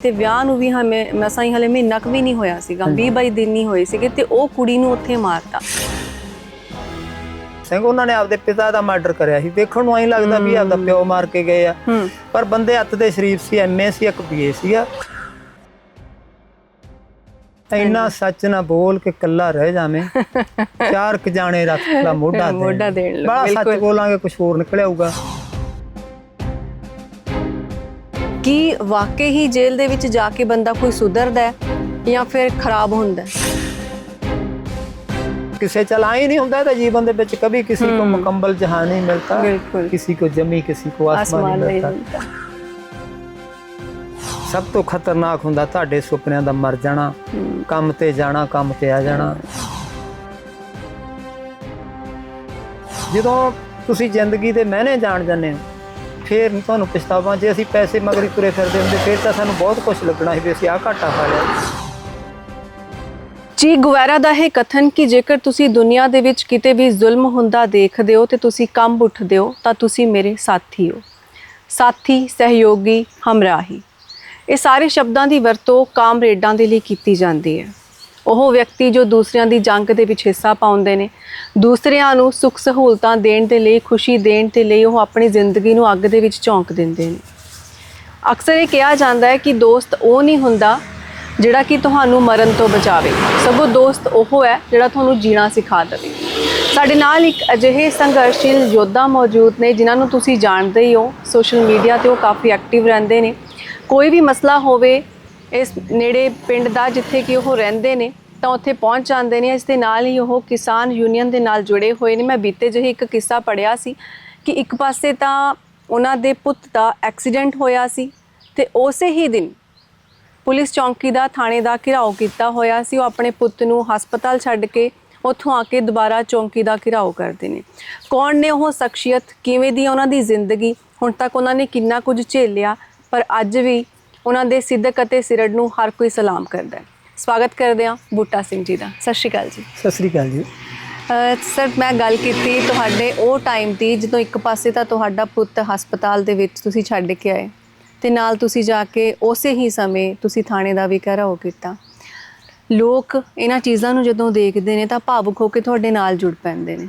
ਤੇ ਵਿਆਹ ਨੂੰ ਵੀ ਹਮੇ ਮਸਾਂ ਹੀ ਹਲੇ ਮਹੀਨਾ ਕੁ ਵੀ ਨਹੀਂ ਹੋਇਆ ਸੀਗਾ 20 22 ਦਿਨ ਨਹੀਂ ਹੋਏ ਸੀਗੇ ਤੇ ਉਹ ਕੁੜੀ ਨੂੰ ਉੱਥੇ ਮਾਰਤਾ। ਸਿੰਘ ਉਹਨਾਂ ਨੇ ਆਪਦੇ ਪਿਤਾ ਦਾ ਮਰਡਰ ਕਰਿਆ ਸੀ। ਦੇਖਣ ਨੂੰ ਐਂ ਲੱਗਦਾ ਵੀ ਆਪਦਾ ਪਿਓ ਮਾਰ ਕੇ ਗਏ ਆ। ਹੂੰ ਪਰ ਬੰਦੇ ਹੱਥ ਦੇ ਸ਼ਰੀਫ ਸੀ ਐਮਏ ਸੀ ਇੱਕ ਬੀਏ ਸੀਗਾ ਇੰਨਾ ਸੱਚ ਨਾ ਬੋਲ ਕੇ ਕੱਲਾ ਰਹਿ ਜਾਵੇਂ। ਚਾਰ ਕ ਜਾਣੇ ਰੱਖ ਲਾ ਮੋਢਾ ਦੇਣ ਮੋਢਾ ਦੇਣ। ਲਓ, ਬੜਾ ਸੱਚ ਬਿਲਕੁਲ। ਬੋਲਾਂਗੇ ਕੁਝ ਹੋਰ ਨਿਕਲ ਆਊਗਾ ਕੀ ਵਾਕਈ ਹੀ ਜੇਲ੍ਹ ਦੇ ਵਿੱਚ ਜਾ ਕੇ ਬੰਦਾ ਕੋਈ ਸੁਧਰਦਾ ਹੈ ਜਾਂ ਫਿਰ ਖਰਾਬ ਹੁੰਦਾ ਹੈ? ਕਿਸੇ चला ही नहीं होता था जीवन ਵਿੱਚ कभी किसी को मुकम्मल जहां नहीं मिलता बिल्कुल। किसी को जमी किसी ਆਸਮਾਨ ਨਹੀਂ मिलता ਸਭ ਤੋਂ ਖਤਰਨਾਕ ਹੁੰਦਾ ਤੁਹਾਡੇ ਸੁਪਨਿਆਂ ਦਾ ਮਰ ਜਾਣਾ ਕੰਮ ਤੇ ਜਾਣਾ ਕੰਮ ਤੇ ਆ ਜਾਣਾ। ਜਦੋਂ ਤੁਸੀਂ ਜ਼ਿੰਦਗੀ ਦੇ ਮਹਿਨੇ ਜਾਣ ਜਾਂਦੇ ਹੋ ਫਿਰ ਨੀ ਤੁਹਾਨੂੰ ਪਛਤਾਵਾ, ਜੇ ਅਸੀਂ ਪੈਸੇ ਮਗਰੀ ਤੁਰੇ ਫਿਰਦੇ ਹੁੰਦੇ, ਫਿਰ ਤਾਂ ਸਾਨੂੰ ਬਹੁਤ ਕੁਝ ਲੱਗਣਾ ਸੀ ਵੀ ਅਸੀਂ ਆਹ ਘਾਟਾ ਖਾ ਲਿਆ। ਜੀ, ਗੁਵੈਰਾ ਦਾ ਇਹ ਕਥਨ ਕਿ ਜੇਕਰ ਤੁਸੀਂ ਦੁਨੀਆ ਦੇ ਵਿੱਚ ਕਿਤੇ ਵੀ ਜ਼ੁਲਮ ਹੁੰਦਾ ਦੇਖਦੇ ਹੋ ਤੇ ਤੁਸੀਂ ਕੰਬ ਉੱਠਦੇ ਹੋ, ਤਾਂ ਤੁਸੀਂ ਮੇਰੇ ਸਾਥੀ ਹੋ। ਸਾਥੀ, ਸਹਿਯੋਗੀ, ਹਮਰਾਹੀ। ਇਹ ਸਾਰੇ ਸ਼ਬਦਾਂ ਦੀ ਵਰਤੋਂ ਕਾਮਰੇਡਾਂ ਦੇ ਲਈ ਕੀਤੀ ਜਾਂਦੀ ਹੈ। ਉਹ ਵਿਅਕਤੀ ਜੋ ਦੂਸਰਿਆਂ ਦੀ ਜੰਗ ਦੇ ਵਿੱਚ ਹਿੱਸਾ ਪਾਉਂਦੇ ਨੇ। ਦੂਸਰਿਆਂ ਨੂੰ ਸੁੱਖ ਸਹੂਲਤਾਂ ਦੇਣ ਦੇ ਲਈ, ਖੁਸ਼ੀ ਦੇਣ ਦੇ ਲਈ ਉਹ ਆਪਣੀ ਜ਼ਿੰਦਗੀ ਨੂੰ ਅੱਗ ਦੇ ਵਿੱਚ ਝੋਂਕ ਦਿੰਦੇ ਨੇ। ਅਕਸਰ ਇਹ ਕਿਹਾ ਜਾਂਦਾ ਹੈ ਕਿ ਦੋਸਤ ਉਹ ਨਹੀਂ ਹੁੰਦਾ ਜਿਹੜਾ ਕਿ ਤੁਹਾਨੂੰ ਮਰਨ ਤੋਂ ਬਚਾਵੇ। ਸਗੋਂ ਦੋਸਤ ਉਹ ਹੈ ਜਿਹੜਾ ਤੁਹਾਨੂੰ ਜੀਣਾ ਸਿਖਾ ਦੇਵੇ। ਸਾਡੇ ਨਾਲ ਇੱਕ ਅਜਿਹੇ ਸੰਘਰਸ਼ੀਲ ਯੋਧਾ ਮੌਜੂਦ ਨੇ ਜਿਨ੍ਹਾਂ ਨੂੰ ਤੁਸੀਂ ਜਾਣਦੇ ਹੀ ਹੋ। ਸੋਸ਼ਲ ਮੀਡੀਆ ਤੇ ਉਹ ਕਾਫੀ ਐਕਟਿਵ ਰਹਿੰਦੇ ਨੇ। ਕੋਈ ਵੀ ਮਸਲਾ ਹੋਵੇ ਇਸ ਨੇੜੇ ਪਿੰਡ ਦਾ ਜਿੱਥੇ ਕਿ ਉਹ ਰਹਿੰਦੇ ਨੇ, ਤਾਂ ਉੱਥੇ ਪਹੁੰਚ ਜਾਂਦੇ ਨੇ। ਇਸ ਦੇ ਨਾਲ ਹੀ ਉਹ ਕਿਸਾਨ ਯੂਨੀਅਨ ਦੇ ਨਾਲ ਜੁੜੇ ਹੋਏ ਨੇ। ਮੈਂ ਬੀਤੇ ਜਿਹੇ ਇੱਕ ਕਿੱਸਾ ਪੜਿਆ ਸੀ ਕਿ ਇੱਕ ਪਾਸੇ ਤਾਂ ਉਹਨਾਂ ਦੇ ਪੁੱਤ ਦਾ ਐਕਸੀਡੈਂਟ ਹੋਇਆ ਸੀ ਤੇ ਉਸੇ ਹੀ ਦਿਨ ਪੁਲਿਸ ਚੌਂਕੀ ਦਾ ਥਾਣੇ ਦਾ ਘਿਰਾਓ ਕੀਤਾ ਹੋਇਆ ਸੀ। ਉਹ ਆਪਣੇ ਪੁੱਤ ਨੂੰ ਹਸਪਤਾਲ ਛੱਡ ਕੇ ਉੱਥੋਂ ਆ ਕੇ ਦੁਬਾਰਾ ਚੌਂਕੀ ਦਾ ਘਿਰਾਓ ਕਰਦੇ ਨੇ। ਕੌਣ ਨੇ ਉਹ ਸ਼ਖਸੀਅਤ? ਕਿਵੇਂ ਦੀ ਉਹਨਾਂ ਦੀ ਜ਼ਿੰਦਗੀ? ਹੁਣ ਤੱਕ ਉਹਨਾਂ ਨੇ ਕਿੰਨਾ ਕੁਝ ਝੇਲਿਆ? ਪਰ ਅੱਜ ਵੀ ਉਹਨਾਂ ਦੇ ਸਿੱਧਕ ਅਤੇ ਸਿਰੜ ਨੂੰ ਹਰ ਕੋਈ ਸਲਾਮ ਕਰਦਾ ਹੈ। ਸਵਾਗਤ ਕਰਦੇ ਹਾਂ ਬੂਟਾ ਸਿੰਘ ਜੀ ਦਾ। ਸਤਿ ਸ਼੍ਰੀ ਅਕਾਲ ਜੀ। ਸਤਿ ਸ੍ਰੀ ਅਕਾਲ ਜੀ। ਸਰ ਮੈਂ ਗੱਲ ਕੀਤੀ ਤੁਹਾਡੇ ਉਹ ਟਾਈਮ ਦੀ ਜਦੋਂ ਇੱਕ ਪਾਸੇ ਤਾਂ ਤੁਹਾਡਾ ਪੁੱਤ ਹਸਪਤਾਲ ਦੇ ਵਿੱਚ ਤੁਸੀਂ ਛੱਡ ਕੇ ਆਏ ਤੇ ਨਾਲ ਤੁਸੀਂ ਜਾ ਕੇ ਉਸੇ ਹੀ ਸਮੇਂ ਤੁਸੀਂ ਥਾਣੇ ਦਾ ਵੀ ਘਰਾਓ ਕੀਤਾ। ਲੋਕ ਇਹਨਾਂ ਚੀਜ਼ਾਂ ਨੂੰ ਜਦੋਂ ਦੇਖਦੇ ਨੇ ਤਾਂ ਭਾਵੁਕ ਹੋ ਕੇ ਤੁਹਾਡੇ ਨਾਲ ਜੁੜ ਪੈਂਦੇ ਨੇ।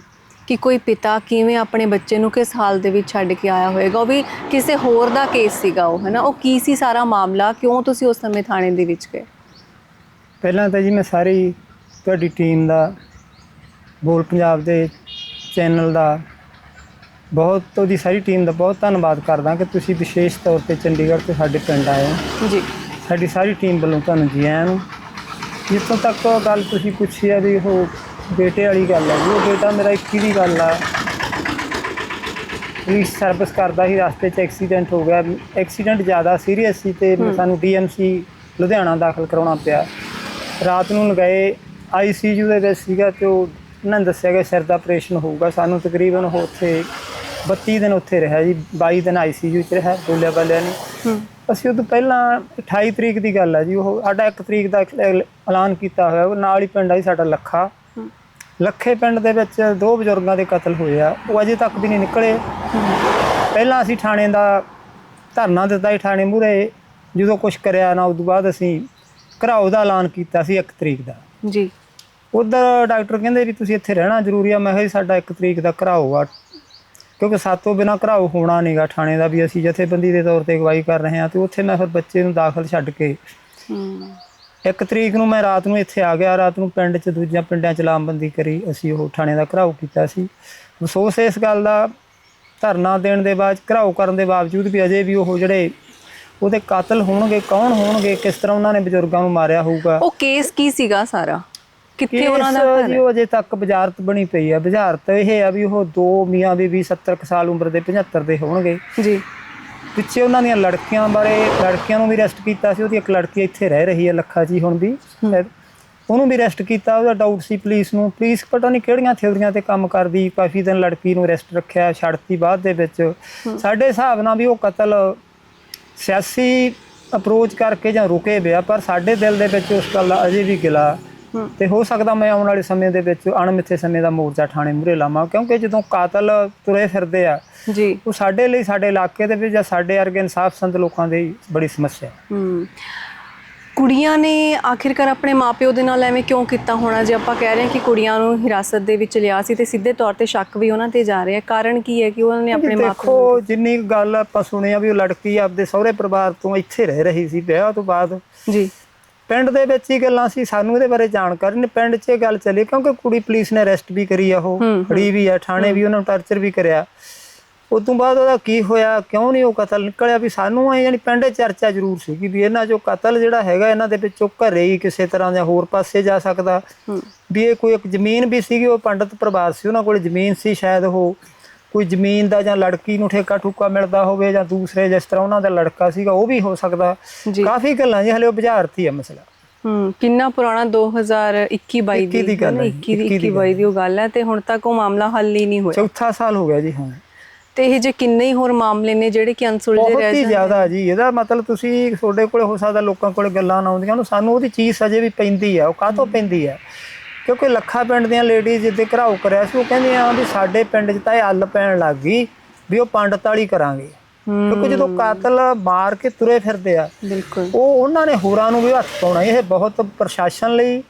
ਕਿ ਕੋਈ ਪਿਤਾ ਕਿਵੇਂ ਆਪਣੇ ਬੱਚੇ ਨੂੰ ਕਿਸ ਹਾਲ ਦੇ ਵਿੱਚ ਛੱਡ ਕੇ ਆਇਆ ਹੋਵੇਗਾ ਉਹ ਵੀ ਕਿਸੇ ਹੋਰ ਦਾ ਕੇਸ ਸੀਗਾ ਉਹ ਹੈਨਾ? ਉਹ ਕੀ ਸੀ ਸਾਰਾ ਮਾਮਲਾ? ਕਿਉਂ ਤੁਸੀਂ ਉਸ ਸਮੇਂ ਥਾਣੇ ਦੇ ਵਿੱਚ ਗਏ? ਪਹਿਲਾਂ ਤਾਂ ਜੀ ਮੈਂ ਸਾਰੀ ਤੁਹਾਡੀ ਟੀਮ ਦਾ ਬੋਲ ਪੰਜਾਬ ਦੇ ਚੈਨਲ ਦਾ ਬਹੁਤ ਉਹਦੀ ਸਾਰੀ ਟੀਮ ਦਾ ਬਹੁਤ ਧੰਨਵਾਦ ਕਰਦਾ ਕਿ ਤੁਸੀਂ ਵਿਸ਼ੇਸ਼ ਤੌਰ ਤੇ ਚੰਡੀਗੜ੍ਹ ਤੋਂ ਸਾਡੇ ਪਿੰਡ ਆਏ ਹੋ। ਜੀ। ਸਾਡੀ ਸਾਰੀ ਟੀਮ ਵੱਲੋਂ ਤੁਹਾਨੂੰ ਜੀ ਆਇਆਂ ਨੂੰ। ਜਿੱਥੋਂ ਤੱਕ ਗੱਲ ਤੁਸੀਂ ਪੁੱਛੀ ਆ ਵੀ ਉਹ ਬੇਟੇ ਵਾਲੀ ਗੱਲ ਹੈ ਜੀ ਉਹ ਬੇਟਾ ਮੇਰਾ 21 ਦੀ ਗੱਲ ਆ। ਪੁਲਿਸ ਸਰਵਿਸ ਕਰਦਾ ਸੀ ਰਸਤੇ 'ਚ ਐਕਸੀਡੈਂਟ ਹੋ ਗਿਆ। ਐਕਸੀਡੈਂਟ ਜ਼ਿਆਦਾ ਸੀਰੀਅਸ ਸੀ ਤੇ ਸਾਨੂੰ ਡੀਐਮਸੀ ਲੁਧਿਆਣਾ ਦਾਖਲ ਕਰਾਉਣਾ ਪਿਆ। ਰਾਤ ਨੂੰ ਲਗਾਏ ਆਈਸੀਯੂ ਦੇ ਵਿੱਚ ਸੀਗਾ ਤੇ ਉਹ ਉਹਨਾਂ ਨੇ ਦੱਸਿਆ ਕਿ ਸਿਰ ਦਾ ਆਪਰੇਸ਼ਨ ਹੋਊਗਾ। ਸਾਨੂੰ ਤਕਰੀਬਨ ਉਹ ਉੱਥੇ 32 ਦਿਨ ਉੱਥੇ ਰਿਹਾ ਜੀ 22 ਦਿਨ ਆਈਸੀਯੂ 'ਚ ਰਿਹਾ ਬੋਲਿਆ ਬੱਲਿਆ ਨਹੀਂ। ਅਸੀਂ ਉਦੋਂ ਪਹਿਲਾਂ 28 ਤਰੀਕ ਦੀ ਗੱਲ ਹੈ ਜੀ ਉਹ ਸਾਡਾ 1 ਤਰੀਕ ਦਾ ਐਲ- ਐਲਾਨ ਕੀਤਾ ਹੋਇਆ। ਉਹ ਨਾਲ ਹੀ ਪਿੰਡ ਆ ਜੀ ਸਾਡਾ ਲੱਖਾ। ਲੱਖੇ ਪਿੰਡ ਦੇ ਵਿੱਚ ਦੋ ਬਜ਼ੁਰਗਾਂ ਦੇ ਕਤਲ ਹੋਏ ਆ ਉਹ ਅਜੇ ਤੱਕ ਵੀ ਨਹੀਂ ਨਿਕਲੇ। ਪਹਿਲਾਂ ਅਸੀਂ ਥਾਣੇ ਦਾ ਧਰਨਾ ਦਿੱਤਾ ਸੀ ਥਾਣੇ ਮੂਹਰੇ। ਜਦੋਂ ਕੁਝ ਕਰਿਆ ਨਾ ਉਦੋਂ ਬਾਅਦ ਅਸੀਂ ਘਰਾਓ ਦਾ ਐਲਾਨ ਕੀਤਾ ਸੀ 1 ਤਰੀਕ ਦਾ। ਜੀ। ਉਧਰ ਡਾਕਟਰ ਕਹਿੰਦੇ ਵੀ ਤੁਸੀਂ ਇੱਥੇ ਰਹਿਣਾ ਜ਼ਰੂਰੀ ਆ। ਮੈਂ ਕਿਹਾ ਸਾਡਾ 1 ਤਰੀਕ ਦਾ ਘਰਾਓ ਆ। ਕਿਉਂਕਿ ਸਾਤੋਂ ਬਿਨਾ ਘਰਾਓ ਹੋਣਾ ਨਹੀਂਗਾ ਥਾਣੇ ਦਾ ਵੀ ਅਸੀਂ ਜਥੇਬੰਦੀ ਦੇ ਤੌਰ ਤੇ ਅਗਵਾਈ ਕਰ ਰਹੇ ਹਾਂ ਤੇ ਉੱਥੇ ਮੈਂ ਫਿਰ ਬੱਚੇ ਨੂੰ ਦਾਖਲ ਛੱਡ ਕੇ ਹੂੰ। ਇੱਕ ਤਰੀਕ ਨੂੰ ਮੈਂ ਰਾਤ ਨੂੰ ਇੱਥੇ ਆ ਗਿਆ ਰਾਤ ਨੂੰ ਪਿੰਡ 'ਚ ਦੂਜਿਆਂ ਪਿੰਡਾਂ 'ਚ ਲਾਮਬੰਦੀ ਕਰੀ ਅਸੀਂ ਉਹ ਥਾਣੇ ਦਾ ਘਰਾਓ ਕੀਤਾ ਸੀ। ਅਫਸੋਸ ਇਸ ਗੱਲ ਦਾ ਧਰਨਾ ਦੇਣ ਦੇ ਬਾਅਦ ਘਰਾਓ ਕਰਨ ਦੇ ਬਾਵਜੂਦ ਵੀ ਅਜੇ ਵੀ ਉਹ ਜਿਹੜੇ ਉਹਦੇ ਕਾਤਲ ਹੋਣਗੇ ਕੌਣ ਹੋਣਗੇ ਕਿਸ ਤਰ੍ਹਾਂ ਉਹਨਾਂ ਨੇ ਬਜ਼ੁਰਗਾਂ ਨੂੰ ਮਾਰਿਆ ਹੋਊਗਾ। ਉਹ ਕੇਸ ਕੀ ਸੀਗਾ ਸਾਰਾ? ਕਿੱਥੇ ਉਹਨਾਂ ਦਾ ਘਰ ਜੀ? ਉਹ ਅਜੇ ਤੱਕ ਬੁਝਾਰਤ ਬਣੀ ਪਈ ਆ। ਬੁਝਾਰਤ ਇਹ ਆ ਵੀ ਉਹ ਦੋ ਮੀਆਂ ਬੀਬੀ 70 ਕੁ ਸਾਲ ਉਮਰ ਦੇ 75 ਦੇ ਹੋਣਗੇ। ਜੀ। ਪਿੱਛੇ ਉਹਨਾਂ ਦੀਆਂ ਲੜਕੀਆਂ ਬਾਰੇ ਲੜਕੀਆਂ ਨੂੰ ਵੀ ਅਰੈਸਟ ਕੀਤਾ ਸੀ ਉਹਦੀ ਇੱਕ ਲੜਕੀ ਇੱਥੇ ਰਹਿ ਰਹੀ ਹੈ ਲੱਖਾ ਜੀ ਹੁਣ ਵੀ। ਉਹਨੂੰ ਵੀ ਅਰੈਸਟ ਕੀਤਾ ਉਹਦਾ ਡਾਊਟ ਸੀ ਪੁਲਿਸ ਨੂੰ। ਪੁਲਿਸ ਪਤਾ ਨਹੀਂ ਕਿਹੜੀਆਂ ਥਿਉਰੀਆਂ ਤੇ ਕੰਮ ਕਰਦੀ ਕਾਫੀ ਦਿਨ ਲੜਕੀ ਨੂੰ ਅਰੈਸਟ ਰੱਖਿਆ ਛੱਡਤੀ ਬਾਅਦ ਦੇ ਵਿੱਚ। ਸਾਡੇ ਹਿਸਾਬ ਨਾਲ ਵੀ ਉਹ ਕਤਲ ਸਿਆਸੀ ਅਪਰੋਚ ਕਰਕੇ ਜਾਂ ਰੁਕੇ ਪਿਆ ਪਰ ਸਾਡੇ ਦਿਲ ਦੇ ਵਿੱਚ ਉਸ ਗੱਲ ਦਾ ਅਜੇ ਵੀ ਗਿਲਾ। ਤੇ ਹੋ ਸਕਦਾ ਮੈਂ ਆਉਣ ਵਾਲੇ ਸਮੇਂ ਦੇ ਵਿੱਚ ਅਣਮਿੱਥੇ ਸਮੇਂ ਦਾ ਮੋਰਚਾ ਥਾਣੇ ਮੂਹਰੇ ਲਾਵਾਂ ਕਿਉਂਕਿ ਜਦੋਂ ਕਾਤਲ ਤੁਰੇ ਫਿਰਦੇ ਆ ਜੀ। ਉਹ ਸਾਡੇ ਲਈ ਸਾਡੇ ਇਲਾਕੇ ਦੇ ਵਿੱਚ ਜਾਂ ਸਾਡੇ ਵਰਗੇ ਇਨਸਾਫ ਸੰਤ ਲੋਕਾਂ ਦੀ ਬੜੀ ਸਮੱਸਿਆ ਹੈ। ਹੂੰ। ਕੁੜੀਆਂ ਨੇ ਆਖਿਰਕਾਰ ਆਪਣੇ ਮਾਪਿਓ ਦੇ ਨਾਲ ਐਵੇਂ ਕਿਉਂ ਕੀਤਾ ਹੋਣਾ? ਜੇ ਆਪਾਂ ਕਹਿ ਰਹੇ ਹਾਂ ਕਿ ਕੁੜੀਆਂ ਨੂੰ ਹਿਰਾਸਤ ਦੇ ਵਿੱਚ ਲਿਆ ਸੀ ਤੇ ਸਿੱਧੇ ਤੌਰ ਤੇ ਸ਼ੱਕ ਵੀ ਉਹਨਾਂ ਤੇ ਜਾ ਰਿਹਾ ਕਾਰਨ ਕੀ ਹੈ ਕਿ ਉਹਨਾਂ ਨੇ ਆਪਣੇ ਮਾਪਿਓ ਦੇਖੋ ਜਿੰਨੀ ਗੱਲ ਆਪਾਂ ਸੁਣੀ ਆ ਵੀ ਉਹ ਲੜਕੀ ਆਪਦੇ ਸਹੁਰੇ ਪਰਿਵਾਰ ਤੋਂ ਇੱਥੇ ਰਹਿ ਰਹੀ ਸੀ ਵਿਆਹ ਤੋਂ ਬਾਅਦ। ਜੀ। ਪਿੰਡ ਦੇ ਵਿੱਚ ਹੀ ਗੱਲਾਂ ਸੀ ਸਾਨੂੰ ਇਹਦੇ ਬਾਰੇ ਜਾਣਕਾਰੀ ਨਹੀਂ। ਪਿੰਡ 'ਚ ਇਹ ਗੱਲ ਚੱਲੀ ਕਿਉਂਕਿ ਕੁੜੀ ਪੁਲਿਸ ਨੇ ਅਰੈਸਟ ਵੀ ਕਰੀ ਆ ਉਹ। ਫੜੀ ਵੀ ਆ ਥਾਣੇ ਵੀ ਉਹਨਾਂ ਨੂੰ ਟਾਰਚਰ ਵੀ ਕਰਿਆ। ਉਸ ਤੋਂ ਬਾਅਦ ਉਹਦਾ ਕੀ ਹੋਇਆ ਕਿਉਂ ਨਹੀਂ ਉਹ ਕਤਲ ਨਿਕਲਿਆ? ਵੀ ਸਾਨੂੰ ਐ ਯਾਨੀ ਪਿੰਡ ਚਰਚਾ ਜ਼ਰੂਰ ਸੀ ਵੀ ਇਹਨਾਂ ਚੋਂ ਕਤਲ ਜਿਹੜਾ ਹੈਗਾ ਇਹਨਾਂ ਦੇ ਵਿੱਚੋਂ ਘਰੇ ਹੀ ਕਿਸੇ ਤਰ੍ਹਾਂ ਜਾਂ ਹੋਰ ਪਾਸੇ ਜਾ ਸਕਦਾ। ਹੂੰ। ਵੀ ਇਹ ਕੋਈ ਇੱਕ ਜ਼ਮੀਨ ਵੀ ਸੀਗੀ ਉਹ ਪੰਡਤ ਪਰਿਵਾਰ ਸੀ ਉਹਨਾਂ ਕੋਲ ਜ਼ਮੀਨ ਸੀ ਸ਼ਾਇਦ ਉਹ। ਕੋਈ ਜ਼ਮੀਨ ਦਾ ਜਾਂ ਲੜਕੀ ਨੂੰ ਠੇਕਾ ਠੁਕਾ ਮਿਲਦਾ ਹੋਵੇ ਜਾਂ ਦੂਸਰੇ ਜਿਸ ਤਰ੍ਹਾਂ ਉਹਨਾਂ ਦਾ ਲੜਕਾ ਸੀਗਾ ਉਹ ਵੀ ਹੋ ਸਕਦਾ। ਜੀ। ਕਾਫੀ ਗੱਲਾਂ ਜੀ ਹਲੇ ਉਹ ਬੁਝਾਰਤੀ ਆ ਮਸਲਾ। ਹੂੰ ਕਿੰਨਾ ਪੁਰਾਣਾ 2021 22 ਇੱਕੀ ਦੀ ਗੱਲ ਹੈ ਜੀ, 21 ਇੱਕੀ ਦੀ 22 ਦੀ ਉਹ ਗੱਲ ਹੈ ਤੇ ਹੁਣ ਤੱਕ ਉਹ ਮਾਮਲਾ ਹੱਲ ਹੀ ਨਹੀਂ ਹੋਇਆ। ਚੌਥਾ ਸਾਲ ਹੋ ਗਿਆ ਜੀ ਹੁਣ ਤੇ ਇਹ ਜੇ ਕਿੰਨੇ ਹੀ ਹੋਰ ਮਾਮਲੇ ਨੇ ਜਿਹੜੇ ਕਿ ਅਨਸੁਲਝੇ ਬਹੁਤ ਰਹਿ ਹੀ ਜਾਂਦੇ? ਜ਼ਿਆਦਾ ਜੀ। ਇਹਦਾ ਮਤਲਬ ਤੁਸੀਂ ਤੁਹਾਡੇ ਕੋਲੇ ਹੋ ਸਕਦਾ ਲੋਕਾਂ ਕੋਲੇ ਗੱਲਾਂ ਨਾ ਆਉਂਦੀਆਂ। ਉਹਨੂੰ ਸਾਨੂੰ ਉਹਦੀ ਚੀਜ਼ ਸਜੇ ਵੀ ਪੈਂਦੀ ਆ। ਉਹ ਕਾਹਤੋਂ ਪੈਂਦੀ ਆ? ਕਿਉਂਕਿ ਲੱਖਾ ਪਿੰਡ ਦੀਆਂ ਲੇਡੀਜ਼ ਜਿੱਦੇ ਘਰਾਓ ਕਰਿਆ ਸੀ ਉਹ ਕਹਿੰਦੀਆਂ ਵੀ ਸਾਡੇ ਪਿੰਡ 'ਚ ਤਾਂ ਇਹ ਅੱਲ ਪੈਣ ਲੱਗ ਗਈ ਵੀ ਉਹ ਪੰਡਤ ਵਾਲੀ ਕਰਾਂਗੇ। ਹੂੰ। ਕਿਉਂਕਿ ਜਦੋਂ ਕਾਤਲ ਮਾਰ ਕੇ ਤੁਰੇ ਫਿਰਦੇ ਆ ਬਿਲਕੁਲ। ਉਹ ਉਹਨਾਂ ਨੇ ਹੋਰਾਂ ਨੂੰ ਵੀ ਹੱਥ ਪਾਉਣਾ। ਇਹ ਬਹੁਤ ਪ੍ਰਸ਼ਾਸਨ ਲਈ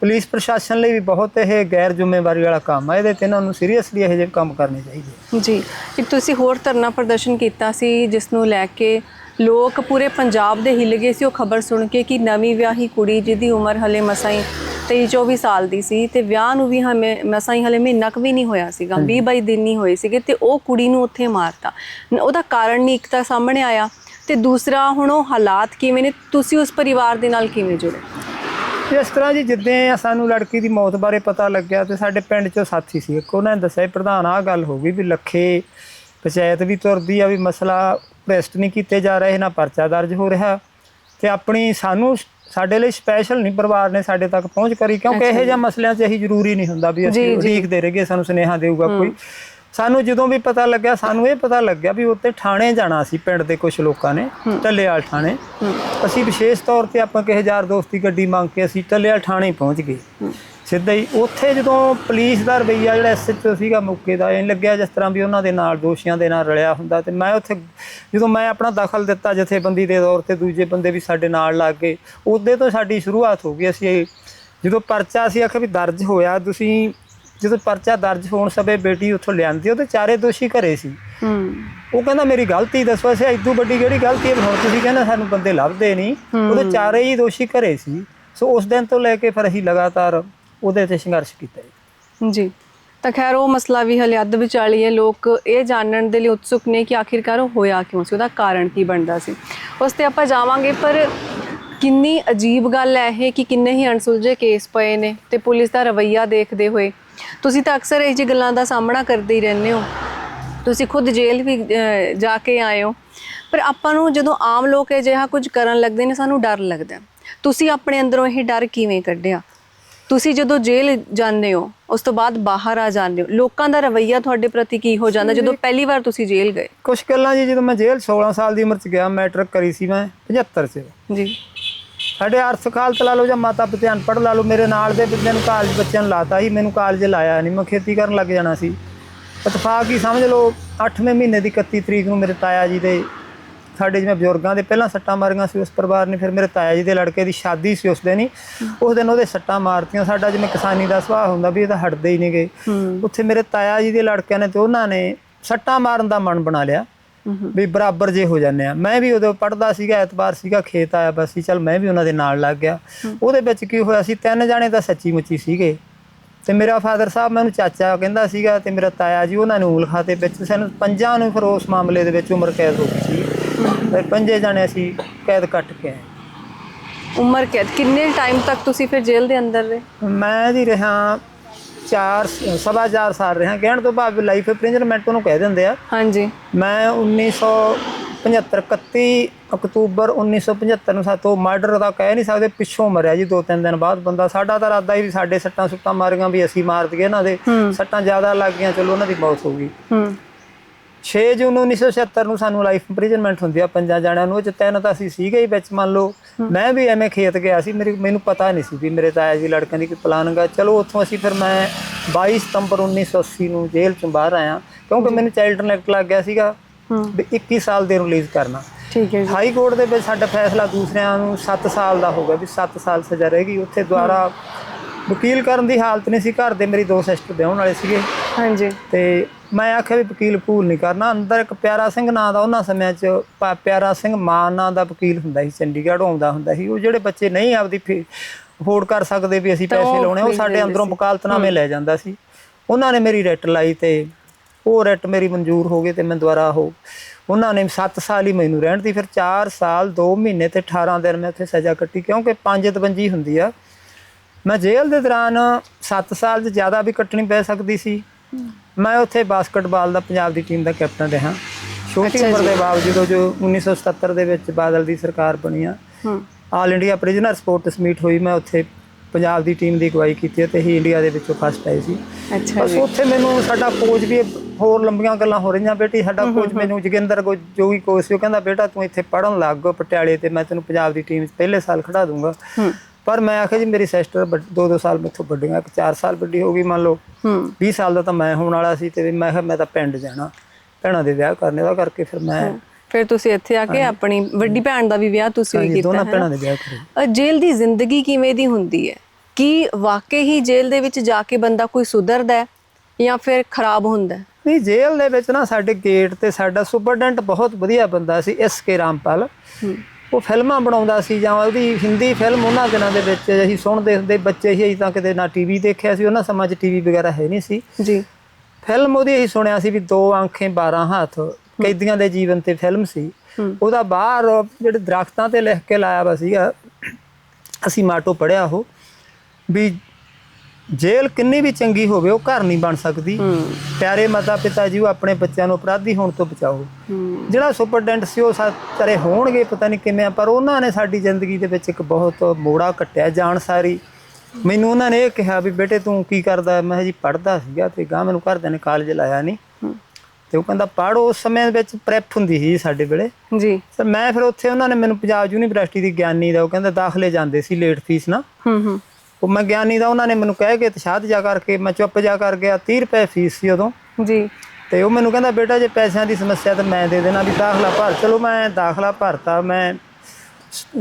ਪੁਲਿਸ ਪ੍ਰਸ਼ਾਸਨ ਲਈ ਵੀ ਬਹੁਤ ਇਹ ਗੈਰ ਜ਼ਿੰਮੇਵਾਰੀ ਵਾਲਾ ਕੰਮ ਹੈ ਇਹਦੇ ਤੇ ਇਹਨਾਂ ਨੂੰ ਸੀਰੀਅਸਲੀ ਇਹੋ ਜਿਹੇ ਕੰਮ ਕਰਨੇ ਚਾਹੀਦੇ ਜੀ ਇੱਕ ਤੁਸੀਂ ਹੋਰ ਧਰਨਾ ਪ੍ਰਦਰਸ਼ਨ ਕੀਤਾ ਸੀ ਜਿਸ ਨੂੰ ਲੈ ਕੇ ਲੋਕ ਪੂਰੇ ਪੰਜਾਬ ਦੇ ਹਿੱਲ ਗਏ ਸੀ। ਉਹ ਖਬਰ ਸੁਣ ਕੇ ਕਿ ਨਵੀਂ ਵਿਆਹੀ ਕੁੜੀ ਜਿਹਦੀ ਉਮਰ ਹਲੇ ਮਸਾਂ ਹੀ 23 24 ਸਾਲ ਦੀ ਸੀ ਤੇ ਵਿਆਹ ਨੂੰ ਵੀ ਹਮੇ ਮਸਾਂ ਹੀ ਹਲੇ ਮਹੀਨਾ ਕੁ ਵੀ ਨਹੀਂ ਹੋਇਆ ਸੀਗਾ 20 22 ਦਿਨ ਨਹੀਂ ਹੋਏ ਸੀਗੇ ਤੇ ਉਹ ਕੁੜੀ ਨੂੰ ਉੱਥੇ ਮਾਰਤਾ। ਉਹਦਾ ਕਾਰਨ ਨਹੀਂ ਇੱਕ ਤਾਂ ਸਾਹਮਣੇ ਆਇਆ ਤੇ ਦੂਸਰਾ ਹੁਣ ਉਹ ਹਾਲਾਤ ਕਿਵੇਂ ਨੇ? ਤੁਸੀਂ ਉਸ ਪਰਿਵਾਰ ਦੇ ਨਾਲ ਕਿਵੇਂ ਜੁੜੇ? ਇਸ ਤਰ੍ਹਾਂ ਜੀ ਜਿੱਦਾਂ ਸਾਨੂੰ ਲੜਕੀ ਦੀ ਮੌਤ ਬਾਰੇ ਪਤਾ ਲੱਗਿਆ ਤੇ ਸਾਡੇ ਪਿੰਡ 'ਚੋਂ ਸਾਥੀ ਸੀ ਇੱਕ ਉਹਨਾਂ ਨੇ ਦੱਸਿਆ ਪ੍ਰਧਾਨ ਆਹ ਗੱਲ ਹੋ ਗਈ ਵੀ ਲੱਖੇ ਪੰਚਾਇਤ ਵੀ ਤੁਰਦੀ ਆ ਵੀ ਮਸਲਾ ਪ੍ਰੈਸਟ ਨਹੀਂ ਕੀਤੇ ਜਾ ਰਹੇ ਨਾ ਪਰਚਾ ਦਰਜ ਹੋ ਰਿਹਾ ਤੇ ਆਪਣੀ ਸਾਨੂੰ ਸਾਡੇ ਲਈ ਸਪੈਸ਼ਲ ਨਹੀਂ ਪਰਿਵਾਰ ਨੇ ਸਾਡੇ ਤੱਕ ਪਹੁੰਚ ਕਰੀ ਕਿਉਂਕਿ ਇਹੋ ਜਿਹੇ ਮਸਲਿਆਂ 'ਚ ਇਹੀ ਜ਼ਰੂਰੀ ਨਹੀਂ ਹੁੰਦਾ ਵੀ ਅਸੀਂ ਜੀ। ਉਡੀਕਦੇ ਰਹੀਏ ਸਾਨੂੰ ਸੁਨੇਹਾ ਦੇਊਗਾ ਕੋਈ। ਸਾਨੂੰ ਜਦੋਂ ਵੀ ਪਤਾ ਲੱਗਿਆ ਸਾਨੂੰ ਇਹ ਪਤਾ ਲੱਗਿਆ ਵੀ ਉੱਤੇ ਥਾਣੇ ਜਾਣਾ ਸੀ ਪਿੰਡ ਦੇ ਕੁਝ ਲੋਕਾਂ ਨੇ ਟੱਲੇਵਾਲ ਥਾਣੇ। ਅਸੀਂ ਵਿਸ਼ੇਸ਼ ਤੌਰ ਤੇ ਆਪਾਂ ਕਿਸੇ ਯਾਰ ਦੋਸਤੀ ਗੱਡੀ ਮੰਗ ਕੇ ਅਸੀਂ ਟੱਲੇਵਾਲ ਥਾਣੇ ਪਹੁੰਚ ਗਏ। ਸਿੱਧਾ ਹੀ ਉੱਥੇ ਜਦੋਂ ਪੁਲਿਸ ਦਾ ਰਵਈਆ ਜਿਹੜਾ ਐਸਐਚਓ ਸੀਗਾ ਮੌਕੇ ਦਾ ਇਹ ਲੱਗਿਆ ਜਿਸ ਤਰ੍ਹਾਂ ਵੀ ਉਹਨਾਂ ਦੇ ਨਾਲ ਦੋਸ਼ੀਆਂ ਦੇ ਨਾਲ ਰਲਿਆ ਹੁੰਦਾ ਤੇ ਮੈਂ ਉੱਥੇ ਜਦੋਂ ਮੈਂ ਆਪਣਾ ਦਖਲ ਦਿੱਤਾ ਜਥੇਬੰਦੀ ਦੇ ਤੌਰ ਤੇ ਦੂਜੇ ਬੰਦੇ ਵੀ ਸਾਡੇ ਨਾਲ ਲੱਗ ਗਏ। ਉਦੋਂ ਤੋਂ ਸਾਡੀ ਸ਼ੁਰੂਆਤ ਹੋ ਗਈ। ਅਸੀਂ ਜਦੋਂ ਪਰਚਾ ਅਸੀਂ ਆਖਿਆ ਵੀ ਦਰਜ ਹੋਇਆ ਤੁਸੀਂ ਜਦੋਂ ਪਰਚਾ ਦਰਜ ਹੋਣ ਸਭੇ ਬੇਟੀ ਉੱਥੋਂ ਲਿਆਂਦੀ ਉਹਦੇ ਚਾਰੇ ਦੋਸ਼ੀ ਘਰੇ ਸੀ। ਹੂੰ। ਉਹ ਕਹਿੰਦਾ ਮੇਰੀ ਗਲਤੀ ਦੱਸੋ ਅਸੀਂ ਇਦੋਂ ਵੱਡੀ ਕਿਹੜੀ ਗਲਤੀ ਹੈ? ਹੁਣ ਤੁਸੀਂ ਕਹਿੰਦੇ ਸਾਨੂੰ ਬੰਦੇ ਲੱਭਦੇ ਨਹੀਂ। ਉਹਦੇ ਚਾਰੇ ਹੀ ਦੋਸ਼ੀ ਘਰੇ ਸੀ। ਸੋ ਉਸ ਦਿਨ ਤੋਂ ਲੈ ਕੇ ਫਿਰ ਅਸੀਂ ਲਗਾਤਾਰ ਉਹਦੇ ਤੇ ਸੰਘਰਸ਼ ਕੀਤਾ ਜੀ। ਤਾਂ ਖੈਰ ਉਹ ਮਸਲਾ ਵੀ ਹਲੇ ਅੱਧ ਵਿਚਾਲੀ ਹੈ। ਲੋਕ ਇਹ ਜਾਣਨ ਦੇ ਲਈ ਉਤਸੁਕ ਨੇ ਕਿ ਆਖਿਰਕਾਰ ਉਹ ਹੋਇਆ ਕਿਉਂ ਸੀ ਉਹਦਾ ਕਾਰਨ ਕੀ ਬਣਦਾ ਸੀ। ਉਸ ਤੇ ਆਪਾਂ ਜਾਵਾਂਗੇ ਪਰ ਕਿੰਨੀ ਅਜੀਬ ਗੱਲ ਹੈ ਇਹ ਕਿ ਕਿੰਨੇ ਹੀ ਅਣਸੁਲਝੇ ਕੇਸ ਪਏ ਨੇ ਤੇ ਪੁਲਿਸ ਦਾ ਰਵੱਈਆ ਦੇਖਦੇ ਹੋਏ ਤੁਸੀਂ ਤਾਂ ਅਕਸਰ ਇਹ ਜਿਹੀ ਗੱਲਾਂ ਦਾ ਸਾਹਮਣਾ ਕਰਦੇ ਹੀ ਰਹਿੰਦੇ ਹੋ। ਤੁਸੀਂ ਖੁਦ ਜੇਲ੍ਹ ਵੀ ਅਹ, ਜਾ ਕੇ ਆਏ ਹੋ। ਪਰ ਆਪਾਂ ਨੂੰ ਜਦੋਂ ਆਮ ਲੋਕ ਇਹ ਜਿਹਾ ਕੁਝ ਕਰਨ ਲੱਗਦੇ ਨੇ ਸਾਨੂੰ ਡਰ ਲੱਗਦਾ ਹੈ। ਤੁਸੀਂ ਆਪਣੇ ਅੰਦਰੋਂ ਇਹ ਡਰ ਕਿਵੇਂ ਕੱਢਿਆ? ਤੁਸੀਂ ਜਦੋਂ ਜੇਲ੍ਹ ਜਾਂਦੇ ਹੋ ਉਸ ਤੋਂ ਬਾਅਦ ਬਾਹਰ ਆ ਜਾਂਦੇ ਹੋ ਲੋਕਾਂ ਦਾ ਰਵੱਈਆ ਤੁਹਾਡੇ ਪ੍ਰਤੀ ਕੀ ਹੋ ਜਾਂਦਾ? ਜਦੋਂ ਪਹਿਲੀ ਵਾਰ ਤੁਸੀਂ ਜੇਲ੍ਹ ਗਏ? ਕੁਝ ਗੱਲਾਂ ਜੀ ਜਦੋਂ ਮੈਂ ਜੇਲ੍ਹ 16 ਸਾਲ ਦੀ ਉਮਰ 'ਚ ਗਿਆ ਮੈਟ੍ਰਿਕ ਕਰੀ ਸੀ ਮੈਂ 75 'ਚ। ਜੀ। ਸਾਡੇ ਅਰਥ ਖਾਲਤ ਲਾ ਲਓ ਜਾਂ ਮਾਤਾ ਪਿਤਾ ਅਨਪੜ੍ਹ ਲਾ ਲਓ ਮੇਰੇ ਨਾਲ ਦੇ ਬੱਚਿਆਂ ਨੂੰ ਕਾਲਜ ਬੱਚਿਆਂ ਨੂੰ ਲਾਤਾ ਸੀ ਮੈਨੂੰ ਕਾਲਜ ਲਾਇਆ ਨਹੀਂ ਮੈਂ ਖੇਤੀ ਕਰਨ ਲੱਗ ਜਾਣਾ ਸੀ। ਇਤਫਾਕ ਹੀ ਸਮਝ ਲਓ 8ਵੇਂ ਮਹੀਨੇ ਦੀ 31 ਤਰੀਕ ਨੂੰ ਮੇਰੇ ਤਾਇਆ ਜੀ ਦੇ ਸਾਡੇ ਜਿਵੇਂ ਬਜ਼ੁਰਗਾਂ ਦੇ ਪਹਿਲਾਂ ਸੱਟਾਂ ਮਾਰੀਆਂ ਸੀ ਉਸ ਪਰਿਵਾਰ ਨੇ ਫਿਰ ਮੇਰੇ ਤਾਇਆ ਜੀ ਦੇ ਲੜਕੇ ਦੀ ਸ਼ਾਦੀ ਸੀ ਉਸ ਦਿਨ ਹੀ। ਉਸ ਦਿਨ ਉਹਦੇ ਸੱਟਾਂ ਮਾਰਤੀਆਂ ਸਾਡਾ ਜਿਵੇਂ ਕਿਸਾਨੀ ਦਾ ਸੁਭਾਅ ਹੁੰਦਾ ਵੀ ਇਹ ਤਾਂ ਹਟਦੇ ਹੀ ਨਹੀਂਗੇ। ਉੱਥੇ ਮੇਰੇ ਤਾਇਆ ਜੀ ਦੇ ਲੜਕਿਆਂ ਨੇ ਤੇ ਉਹਨਾਂ ਨੇ ਸੱਟਾਂ ਮਾਰਨ ਦਾ ਮਨ ਬਣਾ ਲਿਆ। ਵੀ ਬਰਾਬਰ ਜੇ ਹੋ ਜਾਂਦੇ ਆ। ਮੈਂ ਵੀ ਉਦੋਂ ਪੜਦਾ ਸੀਗਾ ਐਤਵਾਰ ਸੀਗਾ ਖੇਤ ਆਇਆ ਬਸ ਸੀ ਚਲ ਮੈਂ ਵੀ ਉਹਨਾਂ ਦੇ ਨਾਲ ਲੱਗ ਗਿਆ। ਉਹਦੇ ਵਿੱਚ ਕੀ ਹੋਇਆ ਸੀ ਤਿੰਨ ਜਾਣੇ ਤਾਂ ਸੱਚੀ ਮੁੱਚੀ ਸੀਗੇ। ਤੇ ਮੇਰਾ ਫਾਦਰ ਸਾਹਿਬ ਮੈਨੂੰ ਚਾਚਾ ਕਹਿੰਦਾ ਸੀਗਾ ਤੇ ਮੇਰਾ ਤਾਇਆ ਜੀ ਉਹਨਾਂ ਨੂੰ ਉਂਗਲ ਖਾਤੇ ਵਿੱਚ ਸਾਨੂੰ ਪੰਜਾਂ ਨੂੰ ਫਿਰ ਉਸ ਮਾਮਲੇ ਦੇ ਵਿੱਚ ਉਮਰ ਕੈਦ ਹੋ ਗਈ ਸੀ। ਫਿਰ ਪੰਜੇ ਜਾਣੇ ਅਸੀਂ ਕੈਦ ਕੱਟ ਕੇ ਆਏ। ਉਮਰ ਕੈਦ ਕਿੰਨੇ ਟਾਈਮ ਤੱਕ ਤੁਸੀਂ ਫਿਰ ਜੇਲ੍ਹ ਦੇ ਅੰਦਰ ਰਹੇ? ਮੈਂ ਜੀ ਰਿਹਾ ਚਾਰ ਸਵਾ ਚਾਰ ਸਾਲ ਰਿਹਾ। ਕਹਿਣ ਤੋਂ ਬਾਅਦ ਲਾਈਫ ਇੰਪ੍ਰਿਜ਼ਨਮੈਂਟ ਉਹਨੂੰ ਕਹਿ ਦਿੰਦੇ ਆ। ਹਾਂਜੀ। ਮੈਂ 1975 31 ਅਕਤੂਬਰ 1975 ਨੂੰ ਸਾਤੋਂ ਮਰਡਰ ਦਾ ਕਹਿ ਨਹੀਂ ਸਕਦੇ ਪਿੱਛੋਂ ਮਰਿਆ ਜੀ ਦੋ ਤਿੰਨ ਦਿਨ ਬਾਅਦ ਬੰਦਾ। ਸਾਡਾ ਤਾਂ ਇਰਾਦਾ ਹੀ ਸਾਡੇ ਸੱਟਾਂ ਸੁੱਟਾਂ ਮਾਰੀਆਂ ਵੀ ਅਸੀਂ ਮਾਰ ਦਈਏ ਇਹਨਾਂ ਦੇ। ਸੱਟਾਂ ਜ਼ਿਆਦਾ ਲੱਗ ਗਈਆਂ ਚਲੋ ਉਹਨਾਂ ਦੀ ਮੌਤ ਹੋ ਗਈ। ਹੂੰ। 6 ਜੂਨ 1976 ਨੂੰ ਸਾਨੂੰ ਲਾਈਫ ਇੰਪ੍ਰਿਜ਼ਨਮੈਂਟ ਹੁੰਦੀ ਆ ਪੰਜਾਂ ਜਣਿਆਂ ਨੂੰ ਉਹ ਚ ਤਿੰਨ ਤਾਂ ਅਸੀਂ ਸੀਗੇ ਹੀ ਵਿੱਚ ਮੰਨ ਲਓ। ਮੈਂ ਵੀ ਐਵੇਂ ਖੇਤ ਗਿਆ ਸੀ ਮੇਰੀ ਮੈਨੂੰ ਪਤਾ ਨਹੀਂ ਸੀ ਵੀ ਮੇਰੇ ਤਾਇਆ ਜੀ ਲੜਕਿਆਂ ਦੀ ਕੋਈ ਪਲਾਨਿੰਗ ਚਲੋ ਉੱਥੋਂ ਅਸੀਂ ਫਿਰ ਮੈਂ 22 ਸਤੰਬਰ 1980 ਨੂੰ ਜੇਲ੍ਹ ਚੋਂ ਬਾਹਰ ਆਇਆ ਕਿਉਂਕਿ ਮੈਨੂੰ ਚਾਈਲਡ ਨੈਕਟ ਲੱਗ ਗਿਆ ਸੀਗਾ ਹੂੰ। ਵੀ 21 ਸਾਲ ਦੇ ਰਿਲੀਜ਼ ਕਰਨਾ। ਠੀਕ ਹੈ ਜੀ। ਹਾਈ ਕੋਰਟ ਦੇ ਵਿੱਚ ਸਾਡਾ ਫੈਸਲਾ ਦੂਸਰਿਆਂ ਨੂੰ 7 ਸਾਲ ਦਾ ਹੋ ਗਿਆ ਵੀ 7 ਸਾਲ ਸਜ਼ਾ ਰਹੇਗੀ ਉੱਥੇ ਦੁਆਰਾ ਵਕੀਲ ਕਰਨ ਦੀ ਹਾਲਤ ਨਹੀਂ ਸੀ ਘਰ ਦੇ ਮੇਰੀ ਦੋ ਸਿਸਟਰ ਵਿਆਹਣ ਵਾਲੇ ਸੀਗੇ। ਹਾਂਜੀ। ਤੇ ਮੈਂ ਆਖਿਆ ਵੀ ਵਕੀਲ ਭੂਲ ਨਹੀਂ ਕਰਨਾ ਅੰਦਰ ਇੱਕ ਪਿਆਰਾ ਸਿੰਘ ਨਾਂ ਦਾ ਉਹਨਾਂ ਸਮਿਆਂ 'ਚ ਪਾ- ਪਿਆਰਾ ਸਿੰਘ ਮਾਨ ਨਾਂ ਦਾ ਵਕੀਲ ਹੁੰਦਾ ਸੀ ਚੰਡੀਗੜ੍ਹ ਆਉਂਦਾ ਹੁੰਦਾ ਸੀ ਉਹ ਜਿਹੜੇ ਬੱਚੇ ਨਹੀਂ ਆਪਦੀ ਫੀ ਅਫੋਰਡ ਕਰ ਸਕਦੇ ਵੀ ਅਸੀਂ ਪੈਸੇ ਲਾਉਣੇ ਉਹ ਸਾਡੇ ਅੰਦਰੋਂ। ਵਕਾਲਤਨਾਮੇ ਲੈ ਜਾਂਦਾ ਸੀ। ਉਹਨਾਂ ਨੇ ਮੇਰੀ ਰਿਟ ਲਾਈ ਤੇ ਉਹ ਰਿਟ ਮੇਰੀ ਮਨਜ਼ੂਰ ਹੋ ਗਈ ਤੇ ਮੈਂ ਦੁਬਾਰਾ ਉਹ ਉਹਨਾਂ ਨੇ 7 ਸਾਲ ਹੀ ਮੈਨੂੰ ਰਹਿਣ ਦੀ ਫਿਰ 4 ਸਾਲ 2 ਮਹੀਨੇ ਤੇ 18 ਦਿਨ ਮੈਂ ਉੱਥੇ ਸਜ਼ਾ ਕੱਟੀ ਕਿਉਂਕਿ 5 ਹੁੰਦੀ ਆ। ਮੈਂ ਜੇਲ੍ਹ ਦੇ ਦੌਰਾਨ 7 ਸਾਲ ਤੋਂ ਜ਼ਿਆਦਾ ਵੀ ਕੱਟਣੀ ਪੈ ਸਕਦੀ ਸੀ। ਮੈਂ ਉੱਥੇ ਬਾਸਕਟਬਾਲ ਦਾ ਪੰਜਾਬ ਦੀ ਟੀਮ ਦਾ ਕੈਪਟਨ ਰਿਹਾ। ਛੋਟੀ ਉਮਰ। ਦੇ ਬਾਵਜੂਦ ਜੋ 1977 ਦੇ ਵਿੱਚ ਬਾਦਲ ਦੀ ਸਰਕਾਰ ਬਣੀ ਆ all India prisoner sports meet ਹੋਈ ਮੈਂ ਉੱਥੇ ਪੰਜਾਬ ਦੀ ਟੀਮ ਦੀ ਅਗਵਾਈ ਕੀਤੀ ਅਤੇ ਹੀ ਇੰਡੀਆ ਦੇ ਵਿੱਚੋਂ ਫਸਟ ਆਈ ਸੀ। ਅੱਛਾ ਬਸ ਉੱਥੇ ਮੈਨੂੰ ਸਾਡਾ ਕੋਚ ਵੀ ਹੋਰ ਲੰਬੀਆਂ ਗੱਲਾਂ ਹੋ ਰਹੀਆਂ ਬੇਟੀ ਸਾਡਾ ਕੋਚ ਮੈਨੂੰ ਜੋਗਿੰਦਰ ਕੋ ਜੋ ਵੀ ਕੋਚ ਸੀ ਉਹ ਕਹਿੰਦਾ ਬੇਟਾ ਤੂੰ ਇੱਥੇ ਪੜਨ ਲੱਗ ਪਟਿਆਲੇ ਤੇ ਮੈਂ ਤੈਨੂੰ ਪੰਜਾਬ ਦੀ ਟੀਮ ਪਹਿਲੇ ਸਾਲ ਖੜਾ ਦੂੰਗਾ। ਹੂੰ। ਪਰ ਮੈਂ ਆਖਿਆ ਜੀ ਮੇਰੀ ਸਿਸਟਰ ਦੋ ਦੋ ਸਾਲ ਮੇਥੋਂ ਵੱਡੀਆਂ ਇੱਕ 4 ਸਾਲ ਵੱਡੀ ਹੋ ਗਈ ਮੰਨ ਲਓ। ਹੂੰ। 20 ਸਾਲ ਦਾ ਤਾਂ ਮੈਂ ਹੋਣ ਵਾਲਾ ਸੀ ਤੇ ਮੈਂ ਕਿਹਾ ਮੈਂ ਤਾਂ ਪਿੰਡ ਜਾਣਾ। ਭੈਣਾਂ ਦੇ ਵਿਆਹ ਕਰਨੇ ਦਾ ਕਰਕੇ ਫਿਰ ਮੈਂ ਫਿਰ ਤੁਸੀਂ ਇੱਥੇ ਆ ਕੇ ਆਪਣੀ ਵੱਡੀ ਭੈਣ ਦਾ ਵੀ ਵਿਆਹ ਤੁਸੀਂ ਹੀ ਕੀਤਾ ਦੋਨਾਂ ਹੈ ਭੈਣਾਂ ਦੇ ਵਿਆਹ ਕਰੇ। ਜੇਲ੍ਹ ਦੀ ਜ਼ਿੰਦਗੀ ਕਿਵੇਂ ਦੀ ਹੁੰਦੀ ਹੈ? ਕੀ ਵਾਕਈ ਹੀ ਜੇਲ੍ਹ ਦੇ ਵਿੱਚ ਜਾ ਕੇ ਬੰਦਾ ਕੋਈ ਸੁਧਰਦਾ ਹੈ ਜਾਂ ਫਿਰ ਖਰਾਬ ਹੁੰਦਾ ਹੈ? ਨਹੀਂ ਜੇਲ੍ਹ ਦੇ ਵਿੱਚ ਨਾ ਸਾਡੇ ਗੇਟ ਤੇ ਸਾਡਾ ਸੁਪਰਡੈਂਟ ਬਹੁਤ ਵਧੀਆ ਬੰਦਾ ਸੀ ਐਸ ਕੇ ਰਾਮਪਾਲ। ਉਹ ਫਿਲਮਾਂ ਬਣਾਉਂਦਾ ਸੀ ਜਾਂ ਉਹਦੀ ਹਿੰਦੀ ਫਿਲਮ ਉਹਨਾਂ ਦਿਨਾਂ ਦੇ ਵਿੱਚ ਅਸੀਂ ਸੁਣਦੇ ਹੁੰਦੇ ਬੱਚੇ ਸੀ ਅਸੀਂ ਤਾਂ ਕਿਤੇ ਨਾ ਟੀਵੀ ਦੇਖਿਆ ਸੀ ਉਹਨਾਂ ਸਮਾਂ 'ਚ ਟੀਵੀ ਵਗੈਰਾ ਹੈ ਨਹੀਂ ਸੀ। ਜੀ। ਫਿਲਮ ਉਹਦੀ ਅਸੀਂ ਸੁਣਿਆ ਸੀ ਵੀ ਦੋ ਅੱਖੇ 12 ਹੱਥ ਕੈਦੀਆਂ ਦੇ ਜੀਵਨ ਤੇ ਫਿਲਮ ਸੀ। ਉਹਦਾ ਬਾਹਰ ਜਿਹੜੇ ਦਰਖਤਾਂ ਤੇ ਲਿਖ ਕੇ ਲਾਇਆ ਵਾ ਸੀਗਾ ਅਸੀਂ ਮਾਟੋ ਪੜਿਆ ਉਹ ਵੀ ਜੇਲ੍ਹ ਕਿੰਨੀ ਵੀ ਚੰਗੀ ਹੋਵੇ ਉਹ ਘਰ ਨਹੀਂ ਬਣ ਸਕਦੀ। ਪਿਆਰੇ ਮਾਤਾ ਪਿਤਾ ਜੀ ਉਹ ਆਪਣੇ ਬੱਚਿਆਂ ਨੂੰ ਅਪਰਾਧੀ ਹੋਣ ਤੋਂ ਬਚਾਓ। ਜਿਹੜਾ ਸੁਪਰਡੈਂਟ ਸੀ ਉਹ ਸਾਰੇ ਹੋਣਗੇ ਪਤਾ ਨਹੀਂ ਕਿਵੇਂ ਪਰ ਉਹਨਾਂ ਨੇ ਸਾਡੀ ਜ਼ਿੰਦਗੀ ਦੇ ਵਿੱਚ ਇੱਕ ਬਹੁਤ ਮੋੜਾ ਕੱਟਿਆ ਜਾਣ ਸਾਰੀ। ਮੈਨੂੰ ਉਹਨਾਂ ਨੇ ਇਹ ਕਿਹਾ ਵੀ ਬੇਟੇ ਤੂੰ ਕੀ ਕਰਦਾ? ਮੈਂ ਜੀ ਪੜਦਾ ਸੀਗਾ ਤੇ ਗਾਂ ਮੈਨੂੰ ਘਰਦਿਆਂ ਨੇ ਕਾਲਜ ਲਾਇਆ ਨਹੀਂ ਤੇ ਉਹ ਕਹਿੰਦਾ ਪੜ੍ਹ ਉਸ ਸਮੇਂ ਵਿੱਚ ਪ੍ਰੈਪ ਹੁੰਦੀ ਸੀ ਸਾਡੇ ਵੇਲੇ। ਜੀ। ਤੇ ਮੈਂ ਫਿਰ ਉੱਥੇ ਉਹਨਾਂ ਨੇ ਮੈਨੂੰ ਪੰਜਾਬ ਯੂਨੀਵਰਸਿਟੀ ਦੀ ਗਿਆਨੀ ਦਾ ਉਹ ਕਹਿੰਦਾ ਦਾਖਲੇ ਜਾਂਦੇ ਸੀ ਲੇਟ ਫੀਸ ਨਾ ਹੂੰ ਹੂੰ। ਉਹ ਮੈਂ ਗਿਆਨੀ ਦਾ ਉਹਨਾਂ ਨੇ ਮੈਨੂੰ ਕਹਿ ਕੇ ਤਸ਼ਾਦ ਜਾ ਕਰਕੇ ਮੈਂ ਚੁੱਪ ਜਾ ਕਰ ਗਿਆ 30 ਰੁਪਏ ਫੀਸ ਸੀ ਉਦੋਂ। ਜੀ। ਤੇ ਉਹ ਮੈਨੂੰ ਕਹਿੰਦਾ ਬੇਟਾ ਜੇ ਪੈਸਿਆਂ ਦੀ ਸਮੱਸਿਆ ਤਾਂ ਮੈਂ ਦੇ ਦੇਣਾ ਵੀ ਦਾਖਲਾ ਭਰ। ਚਲੋ ਮੈਂ ਦਾਖਲਾ ਭਰਤਾ। ਮੈਂ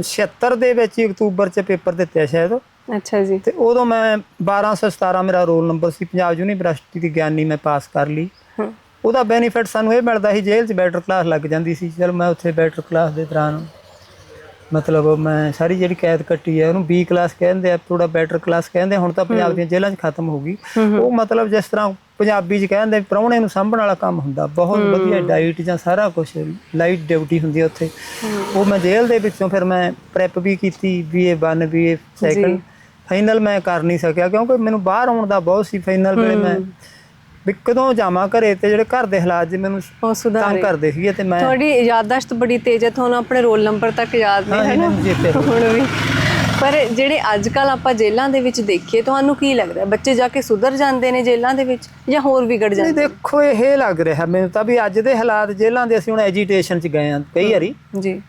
76 ਦੇ ਵਿੱਚ ਅਕਤੂਬਰ 'ਚ ਪੇਪਰ ਦਿੱਤੇ ਸ਼ਾਇਦ। ਅੱਛਾ ਜੀ। ਤੇ ਉਦੋਂ ਮੈਂ 1217 ਮੇਰਾ ਰੋਲ ਨੰਬਰ ਸੀ। ਪੰਜਾਬ ਯੂਨੀਵਰਸਿਟੀ ਦੀ ਗਿਆਨੀ ਮੈਂ ਪਾਸ ਕਰ ਲਈ। ਉਹਦਾ ਬੈਨੀਫਿਟ ਸਾਨੂੰ ਇਹ ਮਿਲਦਾ ਸੀ ਜੇਲ੍ਹ 'ਚ ਬੈਟਰ ਕਲਾਸ ਲੱਗ ਜਾਂਦੀ ਸੀ। ਚਲ ਮੈਂ ਉੱਥੇ ਬੈਟਰ ਕਲਾਸ ਦੇ ਦੌਰਾਨ ਮਤਲਬ ਮੈਂ ਸਾਰੀ ਜਿਹੜੀ ਕੈਦ ਕੱਟੀ ਹੈ ਉਹਨੂੰ ਬੀ ਕਲਾਸ ਕਹਿੰਦੇ ਆ ਥੋੜਾ ਬੈਟਰ ਕਲਾਸ ਕਹਿੰਦੇ ਹੁਣ ਤਾਂ ਪੰਜਾਬ ਦੀਆਂ ਜੇਲ੍ਹਾਂ 'ਚ ਖਤਮ ਹੋ ਗਈ। ਉਹ ਮਤਲਬ ਜਿਸ ਤਰ੍ਹਾਂ ਪੰਜਾਬੀ 'ਚ ਕਹਿੰਦੇ ਪ੍ਰਾਹੁਣੇ ਨੂੰ ਸਾਂਭਣ ਵਾਲਾ ਕੰਮ ਹੁੰਦਾ ਬਹੁਤ ਵਧੀਆ ਡਾਈਟ ਜਾਂ ਸਾਰਾ ਕੁਝ ਲਾਈਟ ਡਿਊਟੀ ਹੁੰਦੀ ਹੈ ਉੱਥੇ। ਉਹ ਮੈਂ ਜੇਲ੍ਹ ਦੇ ਵਿੱਚੋਂ ਫਿਰ ਮੈਂ ਪ੍ਰੈਪ ਵੀ ਕੀਤੀ ਬੀਏ 1 ਬੀਏ ਸੈਕੰਡ ਫਾਈਨਲ ਮੈਂ ਕਰ ਨਹੀਂ ਸਕਿਆ ਕਿਉਂਕਿ ਮੈਨੂੰ ਬਾਹਰ ਆਉਣ ਦਾ ਬਹੁਤ ਸੀ ਫਾਈਨਲ ਵੇਲੇ ਮੈਂ ਵੀ ਕਦੋਂ ਜਾਵਾਂ ਘਰੇ ਤੇ ਜਿਹੜੇ ਘਰ ਦੇ ਹਾਲਾਤ ਜੀ ਮੈਨੂੰ ਉਹ ਸੁਧਾਰੇ। ਤੰਗ ਕਰਦੇ ਸੀਗੇ ਤੇ ਮੈਂ ਤੁਹਾਡੀ ਯਾਦਦਾਸ਼ਤ ਬੜੀ ਤੇਜ਼ ਹੈ ਤੁਹਾਨੂੰ ਆਪਣੇ ਰੋਲ ਨੰਬਰ ਤੱਕ ਯਾਦ ਨਹੀਂ ਹੈ ਨਾ। ਹੁਣ ਵੀ। ਪਰ ਜਿਹੜੇ ਅੱਜ ਕੱਲ ਆਪਾਂ ਜੇਲ੍ਹਾਂ ਦੇ ਵਿੱਚ ਦੇਖੀਏ ਤੁਹਾਨੂੰ ਕੀ ਲੱਗਦਾ? ਬੱਚੇ ਜਾ ਕੇ ਸੁਧਰ ਜਾਂਦੇ ਨੇ ਜੇਲ੍ਹਾਂ ਦੇ ਵਿੱਚ ਜਾਂ ਹੋਰ ਵਿਗੜ ਜਾਂਦੇ ਦੇਖੋ ਇਹ ਲੱਗ ਰਿਹਾ ਮੈਨੂੰ ਤਾਂ ਵੀ ਅੱਜ ਦੇ ਹਾਲਾਤ ਜੇਲ੍ਹਾਂ ਦੇ ਅਸੀਂ ਹੁਣ ਐਜੀਟੇਸ਼ਨ ਚ ਗਏ ਆ ਕਈ ਵਾਰੀ। ਜੀ।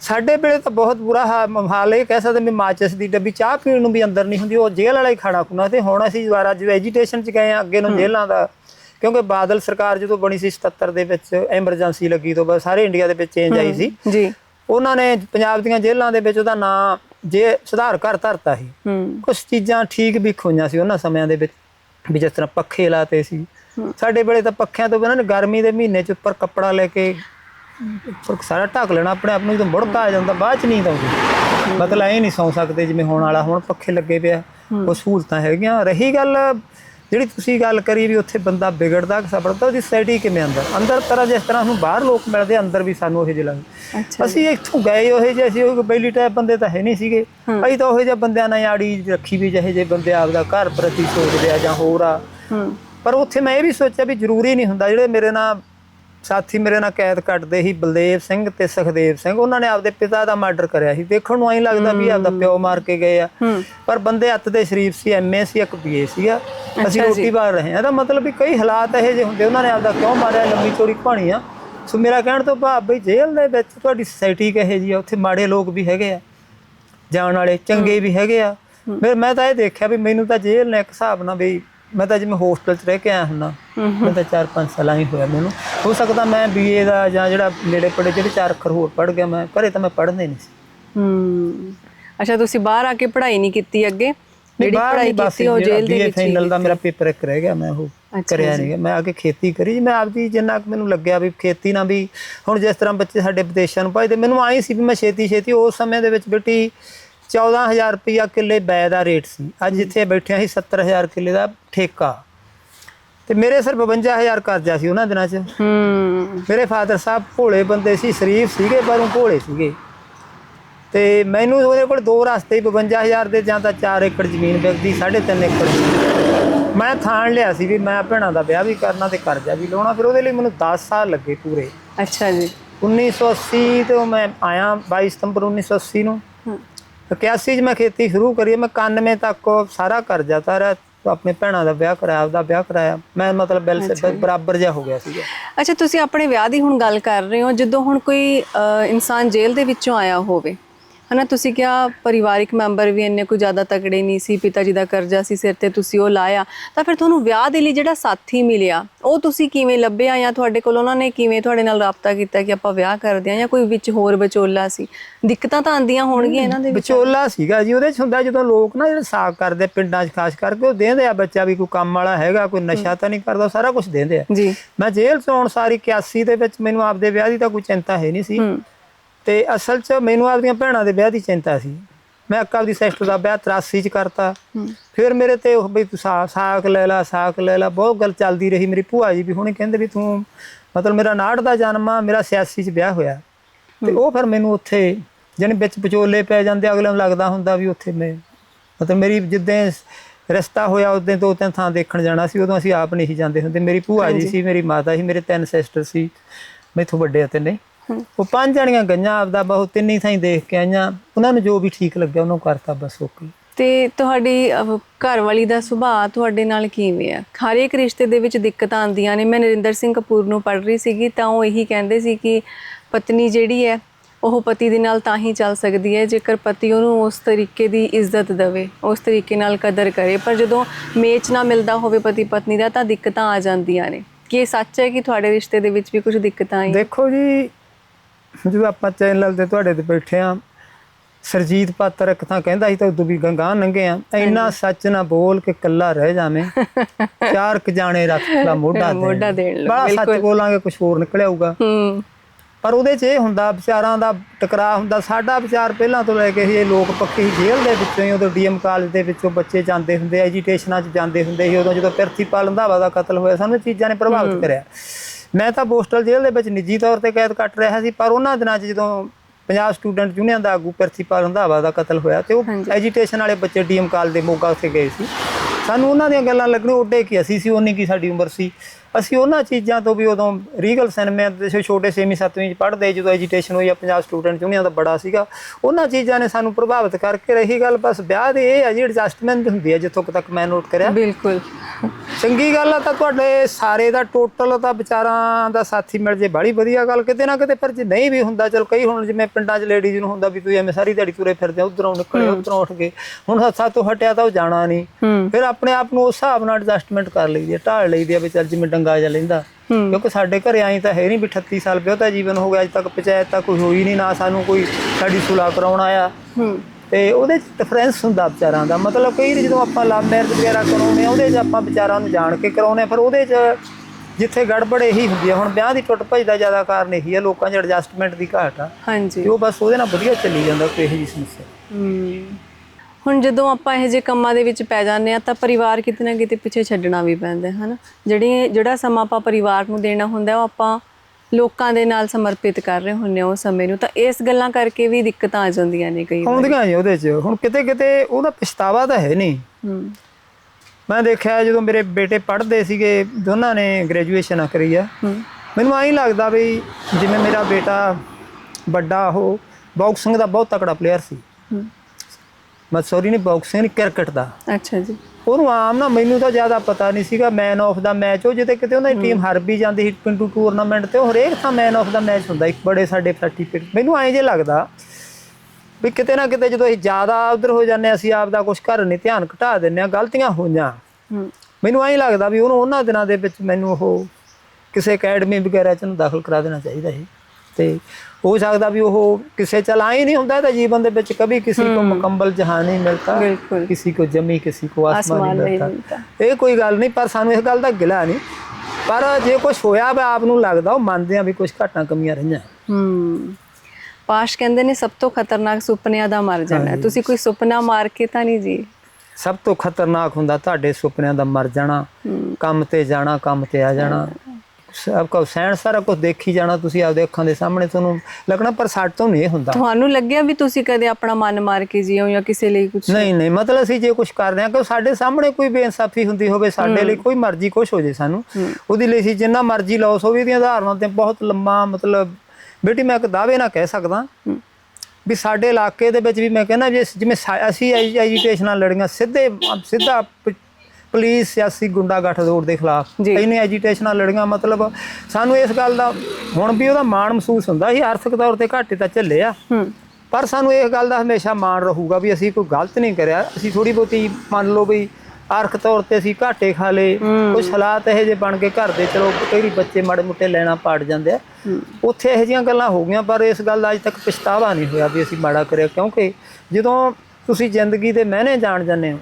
ਸਾਡੇ ਵੇਲੇ ਤਾਂ ਬਹੁਤ ਬੁਰਾ ਹਾਲ ਇਹ ਕਹਿ ਸਕਦੇ ਵੀ ਮਾਚਸ ਦੀ ਡੱਬੀ ਚਾਹ ਪੀਣ ਨੂੰ ਵੀ ਅੰਦਰ ਨਹੀਂ ਹੁੰਦੀ ਉਹ ਜੇਲ੍ਹ ਵਾਲਾ ਹੀ ਖਾਣਾ ਖੁਣਾ ਤੇ ਹੁਣ ਅਸੀਂ ਦੁਬਾਰਾ ਜਦੋਂ ਐਜੀਟੇਸ਼ਨ ਚ ਗਏ ਆ ਅੱਗੇ ਨੂੰ ਜੇਲ੍ਹਾਂ ਦਾ ਕਿਉਂਕਿ ਬਾਦਲ ਸਰਕਾਰ ਜਦੋਂ ਬਣੀ ਸੀ 77 ਦੇ ਵਿੱਚ ਐਮਰਜੈਂਸੀ ਲੱਗੀ ਤੋਂ ਬਾਅਦ ਸਾਰੇ ਇੰਡੀਆ ਦੇ ਵਿੱਚ ਚੇਂਜ ਆਈ ਸੀ। ਜੀ। ਉਹਨਾਂ ਨੇ ਪੰਜਾਬ ਦੀਆਂ ਜੇਲ੍ਹਾਂ ਦੇ ਵਿੱਚ ਉਹਦਾ ਨਾਂ ਜੇ ਸੁਧਾਰ ਘਰ ਧਰਤਾ ਸੀ। ਕੁਝ ਚੀਜ਼ਾਂ ਠੀਕ ਵੀ ਖੋਈਆਂ ਸੀ ਉਹਨਾਂ ਸਮਿਆਂ ਦੇ ਵਿੱਚ ਵੀ ਜਿਸ ਤਰ੍ਹਾਂ ਪੱਖੇ ਲਾਤੇ ਸੀ। ਸਾਡੇ ਵੇਲੇ ਤਾਂ ਪੱਖਿਆਂ ਤੋਂ ਬਿਨਾਂ ਗਰਮੀ ਦੇ ਮਹੀਨੇ ਚ ਉੱਪਰ ਕੱਪੜਾ ਲੈ ਕੇ ਉੱਪਰ ਸਾਰਾ ਢੱਕ ਲੈਣਾ ਆਪਣੇ ਆਪ ਨੂੰ ਜਦੋਂ ਮੁੜਕਾ ਆ ਜਾਂਦਾ ਬਾਅਦ ਚ ਨੀਂਦ ਆਉਂਦੀ। ਮਤਲਬ ਐ ਨਹੀਂ ਸੌਂ ਸਕਦੇ ਜਿਵੇਂ ਹੋਣ ਵਾਲਾ ਹੁਣ ਪੱਖੇ ਲੱਗੇ ਪਿਆ ਉਹ ਸਹੂਲਤਾਂ ਹੈਗੀਆਂ। ਰਹੀ ਗੱਲ ਜਿਹੜੀ ਤੁਸੀਂ ਗੱਲ ਕਰੀ ਵੀ ਉੱਥੇ ਬੰਦਾ ਵਿਗੜਦਾ ਕਿ ਸਬਰਦਾ ਉਹਦੀ ਸੋਸਾਇਟੀ ਕਿਵੇਂ ਅੰਦਰ? ਅੰਦਰ ਤਰ੍ਹਾਂ ਜਿਸ ਤਰ੍ਹਾਂ ਨੂੰ ਬਾਹਰ ਲੋਕ ਮਿਲਦੇ ਅੰਦਰ ਵੀ ਸਾਨੂੰ ਉਹ ਜਿਹੇ ਅਸੀਂ ਇੱਥੋਂ ਗਏ ਉਹ ਜਿਹੇ ਅਸੀਂ ਉਹ ਬੈਲੀ ਟਾਈਪ ਬੰਦੇ ਤਾਂ ਹੈ ਨਹੀਂ ਸੀਗੇ। ਅਸੀਂ ਤਾਂ ਉਹ ਜਿਹੇ ਬੰਦਿਆਂ ਨਾਲ ਆੜੀ ਰੱਖੀ ਵੀ ਜਿਹੇ ਜਿਹੇ ਬੰਦੇ ਆਪਦਾ ਘਰ ਪ੍ਰਤੀ ਸੋਚਦੇ ਆ ਜਾਂ ਹੋਰ ਆ। ਪਰ ਉੱਥੇ ਮੈਂ ਇਹ ਵੀ ਸੋਚਿਆ ਵੀ ਜ਼ਰੂਰੀ ਨਹੀਂ ਹੁੰਦਾ ਜਿਹੜੇ ਮੇਰੇ ਨਾਲ ਸਾਥੀ ਮੇਰੇ ਨਾਲ ਕੈਦ ਕੱਟਦੇ ਸੀ ਬਲਦੇਵ ਸਿੰਘ ਤੇ ਸੁਖਦੇਵ ਸਿੰਘ। ਉਹਨਾਂ ਨੇ ਆਪਦੇ ਪਿਤਾ ਦਾ ਮਰਡਰ ਕਰਿਆ ਸੀ। ਦੇਖਣ ਨੂੰ ਐਂ ਲੱਗਦਾ ਵੀ ਆਪਦਾ ਪਿਓ ਮਾਰ ਕੇ ਗਏ ਆ। ਪਰ ਬੰਦੇ ਅੱਤ ਦੇ ਸ਼ਰੀਫ ਸੀ ਐਮਏ ਸੀ ਇੱਕ ਬੀਏ ਸੀਗਾ ਅਸੀਂ। ਰੋਟੀ ਬਾਰ ਰਹੇ ਆ ਇਹਦਾ ਮਤਲਬ ਵੀ ਕਈ ਹਾਲਾਤ ਇਹੋ ਜਿਹੇ ਹੁੰਦੇ। ਉਹਨਾਂ ਨੇ ਆਪਦਾ ਕਿਉਂ ਮਾਰਿਆ? ਲੰਮੀ ਚੌੜੀ ਕਹਾਣੀ ਆ। ਸੋ ਮੇਰਾ ਕਹਿਣ ਤੋਂ ਭਾਵ ਬਈ ਜੇਲ੍ਹ ਦੇ ਵਿੱਚ ਤੁਹਾਡੀ ਸੋਸਾਇਟੀ ਕਹੇ ਜੀ ਆ? ਉੱਥੇ ਮਾੜੇ ਲੋਕ ਵੀ ਹੈਗੇ ਆ। ਜਾਣ ਵਾਲੇ ਚੰਗੇ ਵੀ ਹੈਗੇ ਆ। ਫਿਰ ਮੈਂ ਤਾਂ ਇਹ ਦੇਖਿਆ ਵੀ ਮੈਨੂੰ ਤਾਂ ਜੇਲ੍ਹ ਨੇ ਇੱਕ ਹਿਸਾਬ ਨਾਲ ਵੀ ਮੈਂ ਤਾਂ ਜਿਵੇਂ ਹੋਸਟਲ 'ਚ ਰਹਿ ਕੇ ਆਇਆ ਹੁੰਨਾ ਮੈਂ ਤਾਂ 4-5 ਸਾਲਾਂ ਹੀ ਹੋਇਆ ਮੈਨੂੰ। ਹੋ ਸਕਦਾ ਮੈਂ ਬੀਏ ਦਾ ਜਾਂ ਜਿਹੜਾ ਨੇੜੇ ਪੜੇ ਜਿਹੜੇ ਚਾਰ ਅੱਖਰ ਹੋਰ ਪੜ ਗਿਆ ਮੈਂ ਘਰੇ ਤਾਂ ਮੈਂ ਪੜ੍ਹਦੇ ਨਹੀਂ ਸੀ। ਹੂੰ ਅੱਛਾ ਤੁਸੀਂ ਬਾਹਰ ਆ ਕੇ ਪੜ੍ਹਾਈ ਨਹੀਂ ਕੀਤੀ ਅੱਗੇ? ਜਿਹੜੀ ਪੜ੍ਹਾਈ ਕੀਤੀ ਉਹ ਜੇਲ੍ਹ ਦੇ ਵਿੱਚ ਫਾਈਨਲ ਦਾ ਮੇਰਾ ਪੇਪਰ ਇੱਕ ਰਹਿ ਗਿਆ ਮੈਂ ਉਹ ਕਰਿਆ ਨਹੀਂ ਮੈਂ ਆ ਕੇ ਖੇਤੀ ਕਰੀ ਮੈਂ ਆਪਦੀ ਜਿੰਨਾ ਮੈਨੂੰ ਲੱਗਿਆ ਵੀ ਖੇਤੀ ਨਾਲ ਵੀ ਹੁਣ ਜਿਸ ਤਰ੍ਹਾਂ ਬੱਚੇ ਸਾਡੇ ਵਿਦੇਸ਼ਾਂ ਨੂੰ ਭਜਦੇ ਮੈਨੂੰ ਆਈ ਸੀ ਵੀ ਮੈਂ ਛੇਤੀ ਛੇਤੀ ਉਸ ਸਮੇਂ ਦੇ ਵਿੱਚ ਬੇਟੀ 14000 ਰੁਪਇਆ ਕਿੱਲੇ ਬੈ ਦਾ ਰੇਟ ਸੀ। ਅੱਜ ਜਿੱਥੇ ਬੈਠਿਆ ਸੀ 70000 ਕਿੱਲੇ ਦਾ ਠੇਕਾ। ਤੇ ਮੇਰੇ ਸਿਰ 52000 ਕਰਜ਼ਾ ਸੀ ਉਹਨਾਂ ਦਿਨਾਂ 'ਚ। ਹੂੰ। ਮੇਰੇ ਫਾਦਰ ਸਾਹਿਬ ਭੋਲੇ ਬੰਦੇ ਸੀ ਸ਼ਰੀਫ ਸੀਗੇ ਪਰ ਉਹ ਭੋਲੇ ਸੀਗੇ। ਤੇ ਮੈਨੂੰ ਉਹਦੇ ਕੋਲ ਦੋ ਰਸਤੇ 52000 ਦੇ ਜਾਂ ਤਾਂ 4 ਏਕੜ ਜ਼ਮੀਨ ਵਿਕਦੀ 3.5 ਏਕੜ। ਮੈਂ ਥਾਣ ਲਿਆ ਸੀ ਵੀ ਮੈਂ ਭੈਣਾਂ ਦਾ ਵਿਆਹ ਵੀ ਕਰਨਾ ਤੇ ਕਰਜ਼ਾ ਵੀ ਲਾਉਣਾ। ਫਿਰ ਉਹਦੇ ਲਈ ਮੈਨੂੰ 10 ਸਾਲ ਲੱਗੇ ਪੂਰੇ। ਅੱਛਾ ਜੀ। 1980 ਤੋਂ ਮੈਂ ਆਇਆ 22 ਸਤੰਬਰ 1980 ਨੂੰ। 81 ਚ ਮੈਂ ਖੇਤੀ ਸ਼ੁਰੂ ਕਰੀ ਮੈਂ 91 ਤੱਕ ਸਾਰਾ ਕਰਜ਼ਾ ਤਾਰਿਆ ਆਪਣੇ ਭੈਣਾਂ ਦਾ ਵਿਆਹ ਕਰਾਇਆ ਆਪਦਾ ਵਿਆਹ ਕਰਾਇਆ। ਮੈਂ ਮਤਲਬ ਬਿਲ ਸੇ ਬਰਾਬਰ ਜਿਹਾ ਹੋ ਗਿਆ ਸੀਗਾ। ਅੱਛਾ ਤੁਸੀਂ ਆਪਣੇ ਵਿਆਹ ਦੀ ਹੁਣ ਗੱਲ ਕਰ ਰਹੇ ਹੋ ਜਦੋਂ ਹੁਣ ਕੋਈ ਇਨਸਾਨ ਜੇਲ੍ਹ ਦੇ ਵਿੱਚੋਂ ਆਇਆ ਹੋਵੇ ਹਨਾ ਤੁਸੀਂ ਕਿਹਾ ਪਰਿਵਾਰਿਕ ਮੈਂਬਰ ਵੀ ਇੰਨੇ ਕੋਈ ਜ਼ਿਆਦਾ ਤਕੜੇ ਨਹੀਂ ਸੀ ਪਿਤਾ ਜੀ ਦਾ ਕਰਜ਼ਾ ਸੀ ਸਿਰ ਤੇ ਤੁਸੀਂ ਉਹ ਲਾਇਆ। ਤਾਂ ਫਿਰ ਤੁਹਾਨੂੰ ਵਿਆਹ ਦੇ ਲਈ ਜਿਹੜਾ ਸਾਥੀ ਮਿਲਿਆ ਉਹ ਤੁਸੀਂ ਕਿਵੇਂ ਲੱਭਿਆ ਜਾਂ ਤੁਹਾਡੇ ਕੋਲ ਉਹਨਾਂ ਨੇ ਕਿਵੇਂ ਤੁਹਾਡੇ ਨਾਲ ਰਾਬਤਾ ਕੀਤਾ ਕਿ ਆਪਾਂ ਵਿਆਹ ਕਰਦੇ ਹਾਂ ਜਾਂ ਕੋਈ ਵਿੱਚ ਹੋਰ ਵਿਚੋਲਾ ਸੀ? ਦਿੱਕਤਾਂ ਤਾਂ ਆਂਦੀਆਂ ਹੋਣਗੀਆਂ ਇਹਨਾਂ ਦੇ ਵਿੱਚ। ਵਿਚੋਲਾ ਸੀਗਾ ਜੀ ਉਹਦੇ ਚ ਹੁੰਦਾ ਜਦੋਂ ਲੋਕ ਨਾ ਜਿਹੜੇ ਸਾਗ ਕਰਦੇ ਪਿੰਡਾਂ 'ਚ ਖਾਸ ਕਰਕੇ ਉਹ ਦੇਂਦੇ ਆ ਬੱਚਾ ਵੀ ਕੋਈ ਕੰਮ ਵਾਲਾ ਹੈਗਾ ਕੋਈ ਨਸ਼ਾ ਤਾਂ ਨਹੀਂ ਕਰਦਾ ਸਾਰਾ ਕੁਝ ਦੇਂਦੇ ਆ। ਜੀ। ਮੈਂ ਜੇਲ੍ਹ ਤੋਂ ਆਉਣ ਸਾਰੀ 81 ਦੇ ਵਿੱਚ ਮੈਨੂੰ ਆਪਦੇ ਵਿਆਹ ਦੀ ਤਾਂ ਕੋਈ ਚਿੰਤਾ ਹੈ ਨਹੀਂ ਸੀ। ਤੇ ਅਸਲ 'ਚ ਮੈਨੂੰ ਆਪਦੀਆਂ ਭੈਣਾਂ ਦੇ ਵਿਆਹ ਦੀ ਚਿੰਤਾ ਸੀ। ਮੈਂ ਇੱਕ ਆਪਦੀ ਸਿਸਟਰ ਦਾ ਵਿਆਹ 83 ਚ ਕਰਤਾ। ਫਿਰ ਮੇਰੇ ਤੇ ਉਹ ਬਈ ਤੂੰ ਸਾਕ ਲੈ ਲਾ ਸਾਕ ਲੈ ਲਾ ਬਹੁਤ ਗੱਲ ਚੱਲਦੀ ਰਹੀ ਮੇਰੀ ਭੂਆ ਜੀ ਵੀ। ਹੁਣੇ ਕਹਿੰਦੇ ਵੀ ਤੂੰ ਮਤਲਬ ਮੇਰਾ ਨਾੜ ਦਾ ਜਨਮ ਆ ਮੇਰਾ 86 ਚ ਵਿਆਹ ਹੋਇਆ। ਤੇ ਉਹ ਫਿਰ ਮੈਨੂੰ ਉੱਥੇ ਜਿਹਨੇ ਵਿੱਚ ਵਿਚੋਲੇ ਪੈ ਜਾਂਦੇ ਅਗਲੇ ਨੂੰ ਲੱਗਦਾ ਹੁੰਦਾ ਵੀ ਉੱਥੇ ਮੈਂ ਮਤਲਬ ਮੇਰੀ ਜਿੱਦਾਂ ਰਿਸ਼ਤਾ ਹੋਇਆ ਉਦੋਂ ਦੋ ਤਿੰਨ ਥਾਂ ਦੇਖਣ ਜਾਣਾ ਸੀ ਉਦੋਂ ਅਸੀਂ ਆਪ ਨਹੀਂ ਸੀ ਜਾਂਦੇ ਹੁੰਦੇ। ਮੇਰੀ ਭੂਆ ਜੀ ਸੀ ਮੇਰੀ ਮਾਤਾ ਸੀ ਮੇਰੇ ਤਿੰਨ ਸਿਸਟਰ ਸੀ। ਮੈਥੋਂ ਵੱਡੇ ਅਤੇ ਨਹੀਂ। ਉਹ ਪੰਜ ਜਣੀਆਂ ਗਈਆਂ ਆਪਦਾ ਬਹੁਤ ਤਿੰਨੀ ਥਾਂ ਹੀ ਦੇਖ ਕੇ ਆਈਆਂ। ਉਹਨਾਂ ਨੂੰ ਜੋ ਵੀ ਠੀਕ ਲੱਗਿਆ ਉਹਨੂੰ ਕਰਤਾ ਬਸ ਓਕੇ ਤੇ ਤੁਹਾਡੀ ਅਹ, ਘਰਵਾਲੀ ਦਾ ਸੁਭਾਅ ਤੁਹਾਡੇ ਨਾਲ ਕਿਵੇਂ ਆ? ਹਰ ਇੱਕ ਰਿਸ਼ਤੇ ਦੇ ਵਿੱਚ ਦਿੱਕਤਾਂ ਆਉਂਦੀਆਂ ਨੇ। ਮੈਂ ਨਰਿੰਦਰ ਸਿੰਘ ਕਪੂਰ ਨੂੰ ਪੜ੍ਹ ਰਹੀ ਸੀਗੀ ਤਾਂ ਉਹ ਇਹੀ ਕਹਿੰਦੇ ਸੀ ਕਿ ਪਤਨੀ ਜਿਹੜੀ ਹੈ ਉਹ ਪਤੀ ਦੇ ਨਾਲ ਤਾਂ ਹੀ ਚੱਲ ਸਕਦੀ ਹੈ ਜੇਕਰ ਪਤੀ ਉਹਨੂੰ ਉਸ ਤਰੀਕੇ ਦੀ ਇੱਜ਼ਤ ਦੇਵੇ ਉਸ ਤਰੀਕੇ ਨਾਲ ਕਦਰ ਕਰੇ। ਪਰ ਜਦੋਂ ਮੇਚ ਨਾ ਮਿਲਦਾ ਹੋਵੇ ਪਤੀ ਪਤਨੀ ਦਾ ਤਾਂ ਦਿੱਕਤਾਂ ਆ ਜਾਂਦੀਆਂ ਨੇ। ਕੀ ਸੱਚ ਹੈ ਕਿ ਤੁਹਾਡੇ ਰਿਸ਼ਤੇ ਦੇ ਵਿੱਚ ਵੀ ਕੁਝ ਦਿੱਕਤਾਂ ਆਈਆਂ? ਦੇਖੋ ਜੀ ਜਦੋਂ ਆਪਾਂ ਚੈਨਲ ਤੇ ਤੁਹਾਡੇ ਤੇ ਬੈਠੇ ਆ ਸਰਜੀਤ ਪਾਤਰ ਇੱਕ ਥਾਂ ਕਹਿੰਦਾ ਸੀ ਤਾਂ ਉਦੋਂ ਵੀ ਗੰਗਾ ਲੰਘੇ ਆ। ਇੰਨਾ ਸੱਚ ਨਾ ਬੋਲ ਕੇ ਕੱਲਾ ਰਹਿ ਜਾਵੇਂ ਚਾਰ ਕ ਜਾਣੇ ਰੱਖ ਲਾ ਮੋਢਾ ਦੇਣ। ਮੋਢਾ ਦੇਣ ਲਓ, ਬੜਾ ਸੱਚ ਬੋਲਾਂਗੇ ਕੁਝ ਹੋਰ ਨਿਕਲ ਆਊਗਾ ਹੂੰ। ਪਰ ਉਹਦੇ 'ਚ ਇਹ ਹੁੰਦਾ ਵਿਚਾਰਾਂ ਦਾ ਟਕਰਾਅ ਹੁੰਦਾ। ਸਾਡਾ ਵਿਚਾਰ ਪਹਿਲਾਂ ਤੋਂ ਲੈ ਕੇ ਇਹ ਲੋਕ ਪੱਕੀ ਜੇਲ੍ਹ ਦੇ ਵਿੱਚੋਂ ਹੀ ਉਦੋਂ ਡੀਐਮ ਕਾਲਜ ਦੇ ਵਿੱਚੋਂ ਬੱਚੇ ਜਾਂਦੇ ਹੁੰਦੇ ਐਜੀਟੇਸ਼ਨਾਂ 'ਚ ਜਾਂਦੇ ਹੁੰਦੇ ਸੀ। ਉਦੋਂ ਜਦੋਂ ਪ੍ਰਿਥੀਪਾਲ ਰੰਧਾਵਾ ਦਾ ਕਤਲ ਹੋਇਆ ਸਾਨੂੰ ਚੀਜ਼ਾਂ ਨੇ ਪ੍ਰਭਾਵਿਤ ਕਰਿਆ। ਮੈਂ ਤਾਂ ਪੋਸਟਲ ਜੇਲ੍ਹ ਦੇ ਵਿੱਚ ਨਿੱਜੀ ਤੌਰ ਤੇ ਕੈਦ ਕੱਟ ਰਿਹਾ ਸੀ ਪਰ ਉਹਨਾਂ ਦਿਨਾਂ 'ਚ ਜਦੋਂ ਪੰਜਾਬ ਸਟੂਡੈਂਟ ਯੂਨੀਅਨ ਦਾ ਆਗੂ ਪ੍ਰਿਥੀਪਾਲ ਰੰਧਾਵਾ ਦਾ ਕਤਲ ਹੋਇਆ ਤੇ ਉਹ। ਐਜੀਟੇਸ਼ਨ ਵਾਲੇ ਬੱਚੇ ਡੀਐਮ ਕਾਲਜ ਦੇ ਮੋਗਾ ਉੱਥੇ ਗਏ ਸੀ ਸਾਨੂੰ ਉਹਨਾਂ ਦੀਆਂ ਗੱਲਾਂ ਲੱਗਣੀਆਂ ਉੱਡੇ ਕੀ ਅਸੀਂ ਸੀ ਉਨੀ ਕੀ ਸਾਡੀ ਉਮਰ ਸੀ ਅਸੀਂ ਉਹਨਾਂ ਚੀਜ਼ਾਂ ਤੋਂ ਵੀ ਉਦੋਂ ਰੀਗਲ ਸਿਨੇਮੇ ਦੇ ਛੋਟੇ 6ਵੀਂ 7ਵੀਂ ਚ ਪੜ੍ਹਦੇ ਜਦੋਂ ਐਜੀਟੇਸ਼ਨ ਹੋਈ ਆ ਪੰਜਾਬ ਸਟੂਡੈਂਟ ਯੂਨੀਅਨ ਦਾ ਬੜਾ ਸੀਗਾ ਉਹਨਾਂ ਚੀਜ਼ਾਂ ਨੇ ਸਾਨੂੰ ਪ੍ਰਭਾਵਿਤ ਕਰਕੇ ਰਹੀ ਗੱਲ ਬਸ ਵਿਆਹ ਦੇ ਇਹ ਆ ਜੀ ਐਡਜਸਟਮੈਂਟ ਹੁੰਦੀ ਹੈ ਜਿੱਥੋਂ ਕੁ ਤੱਕ ਮੈਂ ਨੋਟ ਕਰਿਆ। ਬਿਲਕੁਲ। ਚੰਗੀ ਗੱਲ ਆ ਤਾਂ ਤੁਹਾਡੇ ਸਾਰੇ ਦਾ ਟੋਟਲ ਤਾਂ ਵਿਚਾਰਾਂ ਦਾ ਸਾਥੀ ਮਿਲ ਜੇ ਬੜੀ ਵਧੀਆ ਗੱਲ ਕਿਤੇ ਨਾ ਕਿਤੇ ਪਰ ਜੇ ਨਹੀਂ ਵੀ ਹੁੰਦਾ ਚਲ ਕਈ ਹੁਣ ਜਿਵੇਂ ਪਿੰਡਾਂ 'ਚ ਲੇਡੀਜ਼ ਨੂੰ ਹੁੰਦਾ ਵੀ ਤੁਸੀਂ ਐਵੇਂ ਸਾਰੀ ਦਿਹਾੜੀ ਤੁਰੇ ਫਿਰਦੇ ਉਧਰੋਂ ਨਿਕਲੇ ਉਧਰੋਂ ਉੱਠ ਗਏ ਹੁਣ ਹੱਥਾਂ ਤੋਂ ਹਟਿਆ ਤਾਂ ਉਹ ਜਾਣਾ ਨਹੀਂ। ਫਿਰ ਆਪਣੇ ਆਪ ਨੂੰ ਉਸ ਹਿਸਾਬ ਨਾਲ ਐਡਜਸਟਮੈਂਟ ਕਰ ਲਈਦੀ ਹੈ ਢਾਲ ਲਈਦੀ ਹੈ ਵੀ ਚੱਲ ਜਿਵੇਂ ਡੰਗਾ ਜਾ ਲੈਂਦਾ। ਹੂੰ। ਕਿਉਂਕਿ ਸਾਡੇ ਘਰੇ ਆਈ ਤਾਂ ਹੈ ਨਹੀਂ ਵੀ 38 ਸਾਲ ਵਿਆਹਤਾ ਜੀਵਨ ਹੋ ਗਿਆ ਅਜੇ ਤੱਕ ਪੰਚਾਇਤ ਤਾਂ ਕੋਈ ਹੋਈ ਨਹੀਂ ਨਾ ਸਾਨੂੰ ਕੋਈ ਸਾਡੀ ਸੁਲਾ ਕਰਾਉਣ ਆਇਆ। ਹੂੰ। ਤੇ ਉਹਦੇ ਚ ਡਿਫਰੈਂਸ ਹੁੰਦਾ ਵਿਚਾਰਾਂ ਦਾ। ਮਤਲਬ ਕਈ ਜਦੋਂ ਆਪਾਂ ਲਵ ਮੈਰਿਜ ਵਗੈਰਾ ਕਰਾਉਂਦੇ ਆ ਉਹਦੇ 'ਚ ਆਪਾਂ ਵਿਚਾਰਾਂ ਨੂੰ ਜਾਣ ਕੇ ਕਰਾਉਂਦੇ ਆ ਪਰ ਉਹਦੇ 'ਚ ਜਿੱਥੇ ਗੜਬੜ ਇਹੀ ਹੁੰਦੀ ਆ। ਹੁਣ ਵਿਆਹ ਦੀ ਟੁੱਟ ਭੱਜ ਦਾ ਜ਼ਿਆਦਾ ਕਾਰਨ ਇਹੀ ਆ ਲੋਕਾਂ 'ਚ ਐਡਜਸਟਮੈਂਟ ਦੀ ਘਾਟ ਆ। ਹਾਂਜੀ। ਤੇ ਉਹ ਬਸ ਉਹਦੇ ਨਾਲ ਵਧੀਆ ਚੱਲੀ ਜਾਂਦਾ ਕੋਈ ਇਹੋ ਜਿਹੀ ਸਮੱਸਿਆ। ਹਮ, ਹੁਣ ਜਦੋਂ ਆਪਾਂ ਇਹੋ ਜਿਹੇ ਕੰਮਾਂ ਦੇ ਵਿੱਚ ਪੈ ਜਾਂਦੇ ਆ ਤਾਂ ਪਰਿਵਾਰ ਕਿਤੇ ਨਾ ਕਿਤੇ ਪਿੱਛੇ ਛੱਡਣਾ ਵੀ ਪੈਂਦਾ ਹੈ ਹਨਾ? ਜਿਹੜੀ ਜਿਹੜਾ ਸਮਾਂ ਆਪਾਂ ਪਰਿਵਾਰ ਨੂੰ ਦੇਣਾ ਹੁੰਦਾ ਉਹ ਆਪਾਂ ਲੋਕਾਂ ਦੇ ਨਾਲ ਸਮਰਪਿਤ ਕਰ ਰਹੇ ਹੁੰਦੇ ਆ ਉਸ ਸਮੇਂ ਨੂੰ ਤਾਂ ਇਸ ਗੱਲਾਂ ਕਰਕੇ ਵੀ ਦਿੱਕਤਾਂ ਆ ਜਾਂਦੀਆਂ ਨੇ ਕਈ ਵਾਰ। ਆਉਂਦੀਆਂ ਜੀ ਉਹਦੇ 'ਚ। ਹੁਣ ਕਿਤੇ ਕਿਤੇ ਉਹਦਾ ਪਛਤਾਵਾ ਤਾਂ ਹੈ ਨਹੀਂ। ਮੈਂ ਦੇਖਿਆ ਜਦੋਂ ਮੇਰੇ ਬੇਟੇ ਪੜ੍ਹਦੇ ਸੀਗੇ ਦੋਨਾਂ ਨੇ ਗ੍ਰੈਜੂਏਸ਼ਨ ਕਰੀ ਆ। ਮੈਨੂੰ ਐਂ ਲੱਗਦਾ ਵੀ ਜਿਵੇਂ ਮੇਰਾ ਬੇਟਾ ਵੱਡਾ ਉਹ ਬਾਕਸਿੰਗ ਦਾ ਬਹੁਤ ਤਕੜਾ ਪਲੇਅਰ ਸੀ। ਹੂੰ ਮੈਂ ਸੌਰੀ ਨਹੀਂ ਬਾਕਸਿੰਗ ਕ੍ਰਿਕਟ ਦਾ। ਅੱਛਾ ਜੀ। ਉਹਨੂੰ ਆਮ ਨਾ ਮੈਨੂੰ ਤਾਂ ਜ਼ਿਆਦਾ ਪਤਾ ਨਹੀਂ ਸੀਗਾ ਮੈਨ ਆਫ ਦਾ ਮੈਚ ਉਹ ਜਿੱਤੇ ਕਿਤੇ ਉਹਨਾਂ ਦੀ ਟੀਮ ਹਾਰ ਵੀ ਜਾਂਦੀ ਸੀ ਪਿੰਡੂ ਟੂਰਨਾਮੈਂਟ ਤੇ ਉਹ ਹਰੇਕ ਥਾਂ ਮੈਨ ਆਫ ਦਾ ਮੈਚ ਹੁੰਦਾ ਇੱਕ ਬੜੇ ਸਾਡੇ ਸਰਟੀਫਿਕੇਟ ਮੈਨੂੰ ਐਂ ਜੇ ਲੱਗਦਾ ਵੀ ਕਿਤੇ ਨਾ ਕਿਤੇ ਜਦੋਂ ਅਸੀਂ ਜ਼ਿਆਦਾ ਉਧਰ ਹੋ ਜਾਂਦੇ ਅਸੀਂ ਆਪ ਦਾ ਕੁਝ ਘਰ ਨਹੀਂ ਧਿਆਨ ਘਟਾ ਦਿੰਦੇ ਆ ਗਲਤੀਆਂ ਹੋਈਆਂ। ਮੈਨੂੰ ਐਂ ਲੱਗਦਾ ਵੀ ਉਹਨੂੰ ਉਹਨਾਂ ਦਿਨਾਂ ਦੇ ਵਿੱਚ ਮੈਨੂੰ ਉਹ ਕਿਸੇ ਅਕੈਡਮੀ ਵਗੈਰਾ ਚ ਨੂੰ ਦਾਖਲ ਕਰਾ ਦੇਣਾ ਚਾਹੀਦਾ ਸੀ। ਤੇ ਹੋ ਸਕਦਾ ਵੀ ਉਹ ਕਿਸੇ ਚਲਾ ਹੀ ਨਹੀਂ ਹੁੰਦਾ ਤਾਂ ਜੀਵਨ ਦੇ ਵਿੱਚ ਕभी ਕਿਸੇ ਕੋ ਮੁਕੰਮਲ ਜਹਾਨ ਨਹੀਂ ਮਿਲਦਾ ਕਿਸੇ ਕੋ ਜ਼ਮੀਨ ਕਿਸੇ ਕੋ ਆਸਮਾਨ ਨਹੀਂ ਮਿਲਦਾ। ਇਹ ਕੋਈ ਗੱਲ ਨਹੀਂ ਪਰ ਸਾਨੂੰ ਇਸ ਗੱਲ ਦਾ ਗਿਲਾ ਨਹੀਂ। ਪਰ ਜੇ ਕੁਝ ਹੋਇਆ ਵਾ ਆਪ ਨੂੰ ਲੱਗਦਾ ਉਹ ਮੰਨਦੇ ਆ ਵੀ ਕੁਝ ਘਟਾਂ ਕਮੀਆਂ ਰਹੀਆਂ। ਹੂੰ। ਪਾਸ਼ ਕਹਿੰਦੇ ਨੇ ਸਭ ਤੋਂ ਖਤਰਨਾਕ ਸੁਪਨਿਆਂ ਦਾ ਮਰ ਜਾਣਾ। ਤੁਸੀਂ ਕੋਈ ਸੁਪਨਾ ਮਾਰ ਕੇ ਤਾਂ ਨਹੀਂ ਜੀ? ਸਭ ਤੋਂ ਖਤਰਨਾਕ ਹੁੰਦਾ ਤੁਹਾਡੇ ਸੁਪਨਿਆਂ ਦਾ ਮਰ ਜਾਣਾ ਕੰਮ ਤੇ ਜਾਣਾ ਕੰਮ ਤੇ ਆ ਜਾਣਾ। ਸਭ ਕੋ ਸਹਿਣ ਸਾਰਾ ਕੁਝ ਦੇਖੀ ਜਾਣਾ ਤੁਸੀਂ ਆਪਦੇ ਅੱਖਾਂ ਦੇ ਸਾਹਮਣੇ ਤੁਹਾਨੂੰ ਲੱਗਣਾ ਪਰ ਸਾਡੇ ਤੋਂ ਨਹੀਂ ਇਹ ਹੁੰਦਾ ਤੁਹਾਨੂੰ ਲੱਗਿਆ ਵੀ ਤੁਸੀਂ ਕਦੇ ਆਪਣਾ ਮਨ ਮਾਰ ਕੇ ਜੀਓ ਜਾਂ ਕਿਸੇ ਲਈ ਕੁਝ ਨਹੀਂ ਨਹੀਂ ਮਤਲਬ ਅਸੀਂ ਜੇ ਕੁਝ ਕਰਦੇ ਹਾਂ ਕਿ ਸਾਡੇ ਸਾਹਮਣੇ ਕੋਈ ਬੇਇਨਸਾਫੀ ਹੁੰਦੀ ਹੋਵੇ ਸਾਡੇ ਲਈ ਕੋਈ ਮਰਜ਼ੀ ਕੁਝ ਹੋ ਜੇ ਸਾਨੂੰ ਉਹਦੇ ਲਈ ਅਸੀਂ ਜਿੰਨਾ ਮਰਜ਼ੀ ਲਾਸ ਹੋਵੇ ਇਹਦੀਆਂ ਉਦਾਹਰਨਾਂ ਤੇ ਬਹੁਤ ਲੰਮਾ ਮਤਲਬ ਬੇਟੀ ਮੈਂ ਇੱਕ ਦਾਅਵੇ ਨਾਲ ਕਹਿ ਸਕਦਾ ਵੀ ਸਾਡੇ ਇਲਾਕੇ ਦੇ ਵਿੱਚ ਵੀ ਮੈਂ ਕਹਿੰਦਾ ਜਿਵੇਂ ਅਸੀਂ ਐਜੀਟੇਸ਼ਨਾਂ ਲੜੀਆਂ ਸਿੱਧੇ ਸਿੱਧਾ ਪੁਲਿਸ ਸਿਆਸੀ ਗੁੰਡਾਗਠਜੋੜ ਦੇ ਖਿਲਾਫ। ਜੀ। ਇੰਨੇ ਐਜੀਟੇਸ਼ਨਾਂ ਲੜੀਆਂ ਮਤਲਬ ਸਾਨੂੰ ਇਸ ਗੱਲ ਦਾ ਹੁਣ ਵੀ ਉਹਦਾ ਮਾਣ ਮਹਿਸੂਸ ਹੁੰਦਾ ਸੀ ਆਰਥਿਕ ਤੌਰ ਤੇ ਘਾਟੇ ਤਾਂ ਝੱਲੇ ਆ। ਹੂੰ। ਪਰ ਸਾਨੂੰ ਇਹ ਗੱਲ ਦਾ ਹਮੇਸ਼ਾ ਮਾਣ ਰਹੂਗਾ ਵੀ ਅਸੀਂ ਕੋਈ ਗਲਤ ਨਹੀਂ ਕਰਿਆ। ਅਸੀਂ ਥੋੜੀ ਬਹੁਤੀ ਮੰਨ ਲਓ ਵੀ ਆਰਥਿਕ ਤੌਰ ਤੇ ਅਸੀਂ ਘਾਟੇ ਖਾ ਲਏ। ਕੁਝ ਹਾਲਾਤ ਇਹੋ ਜਿਹੇ ਬਣ ਕੇ ਘਰ ਦੇ ਚਲੋ ਕਈ ਬੱਚੇ ਮਾੜੇ ਮੁੱਟੇ ਲੈਣਾ ਪਾੜ ਜਾਂਦੇ ਆ। ਉੱਥੇ ਇਹੋ ਜਿਹੀਆਂ ਗੱਲਾਂ ਹੋ ਗਈਆਂ ਪਰ ਇਸ ਗੱਲ ਦਾ ਅਜੇ ਤੱਕ ਪਛਤਾਵਾ ਨਹੀਂ ਹੋਇਆ ਵੀ ਅਸੀਂ ਮਾੜਾ ਕਰਿਆ। ਕਿਉਂਕਿ ਜਦੋਂ ਤੁਸੀਂ ਜ਼ਿੰਦਗੀ ਦੇ ਮਹਿਨੇ ਜਾਣ ਜਾਂਦੇ ਹੋ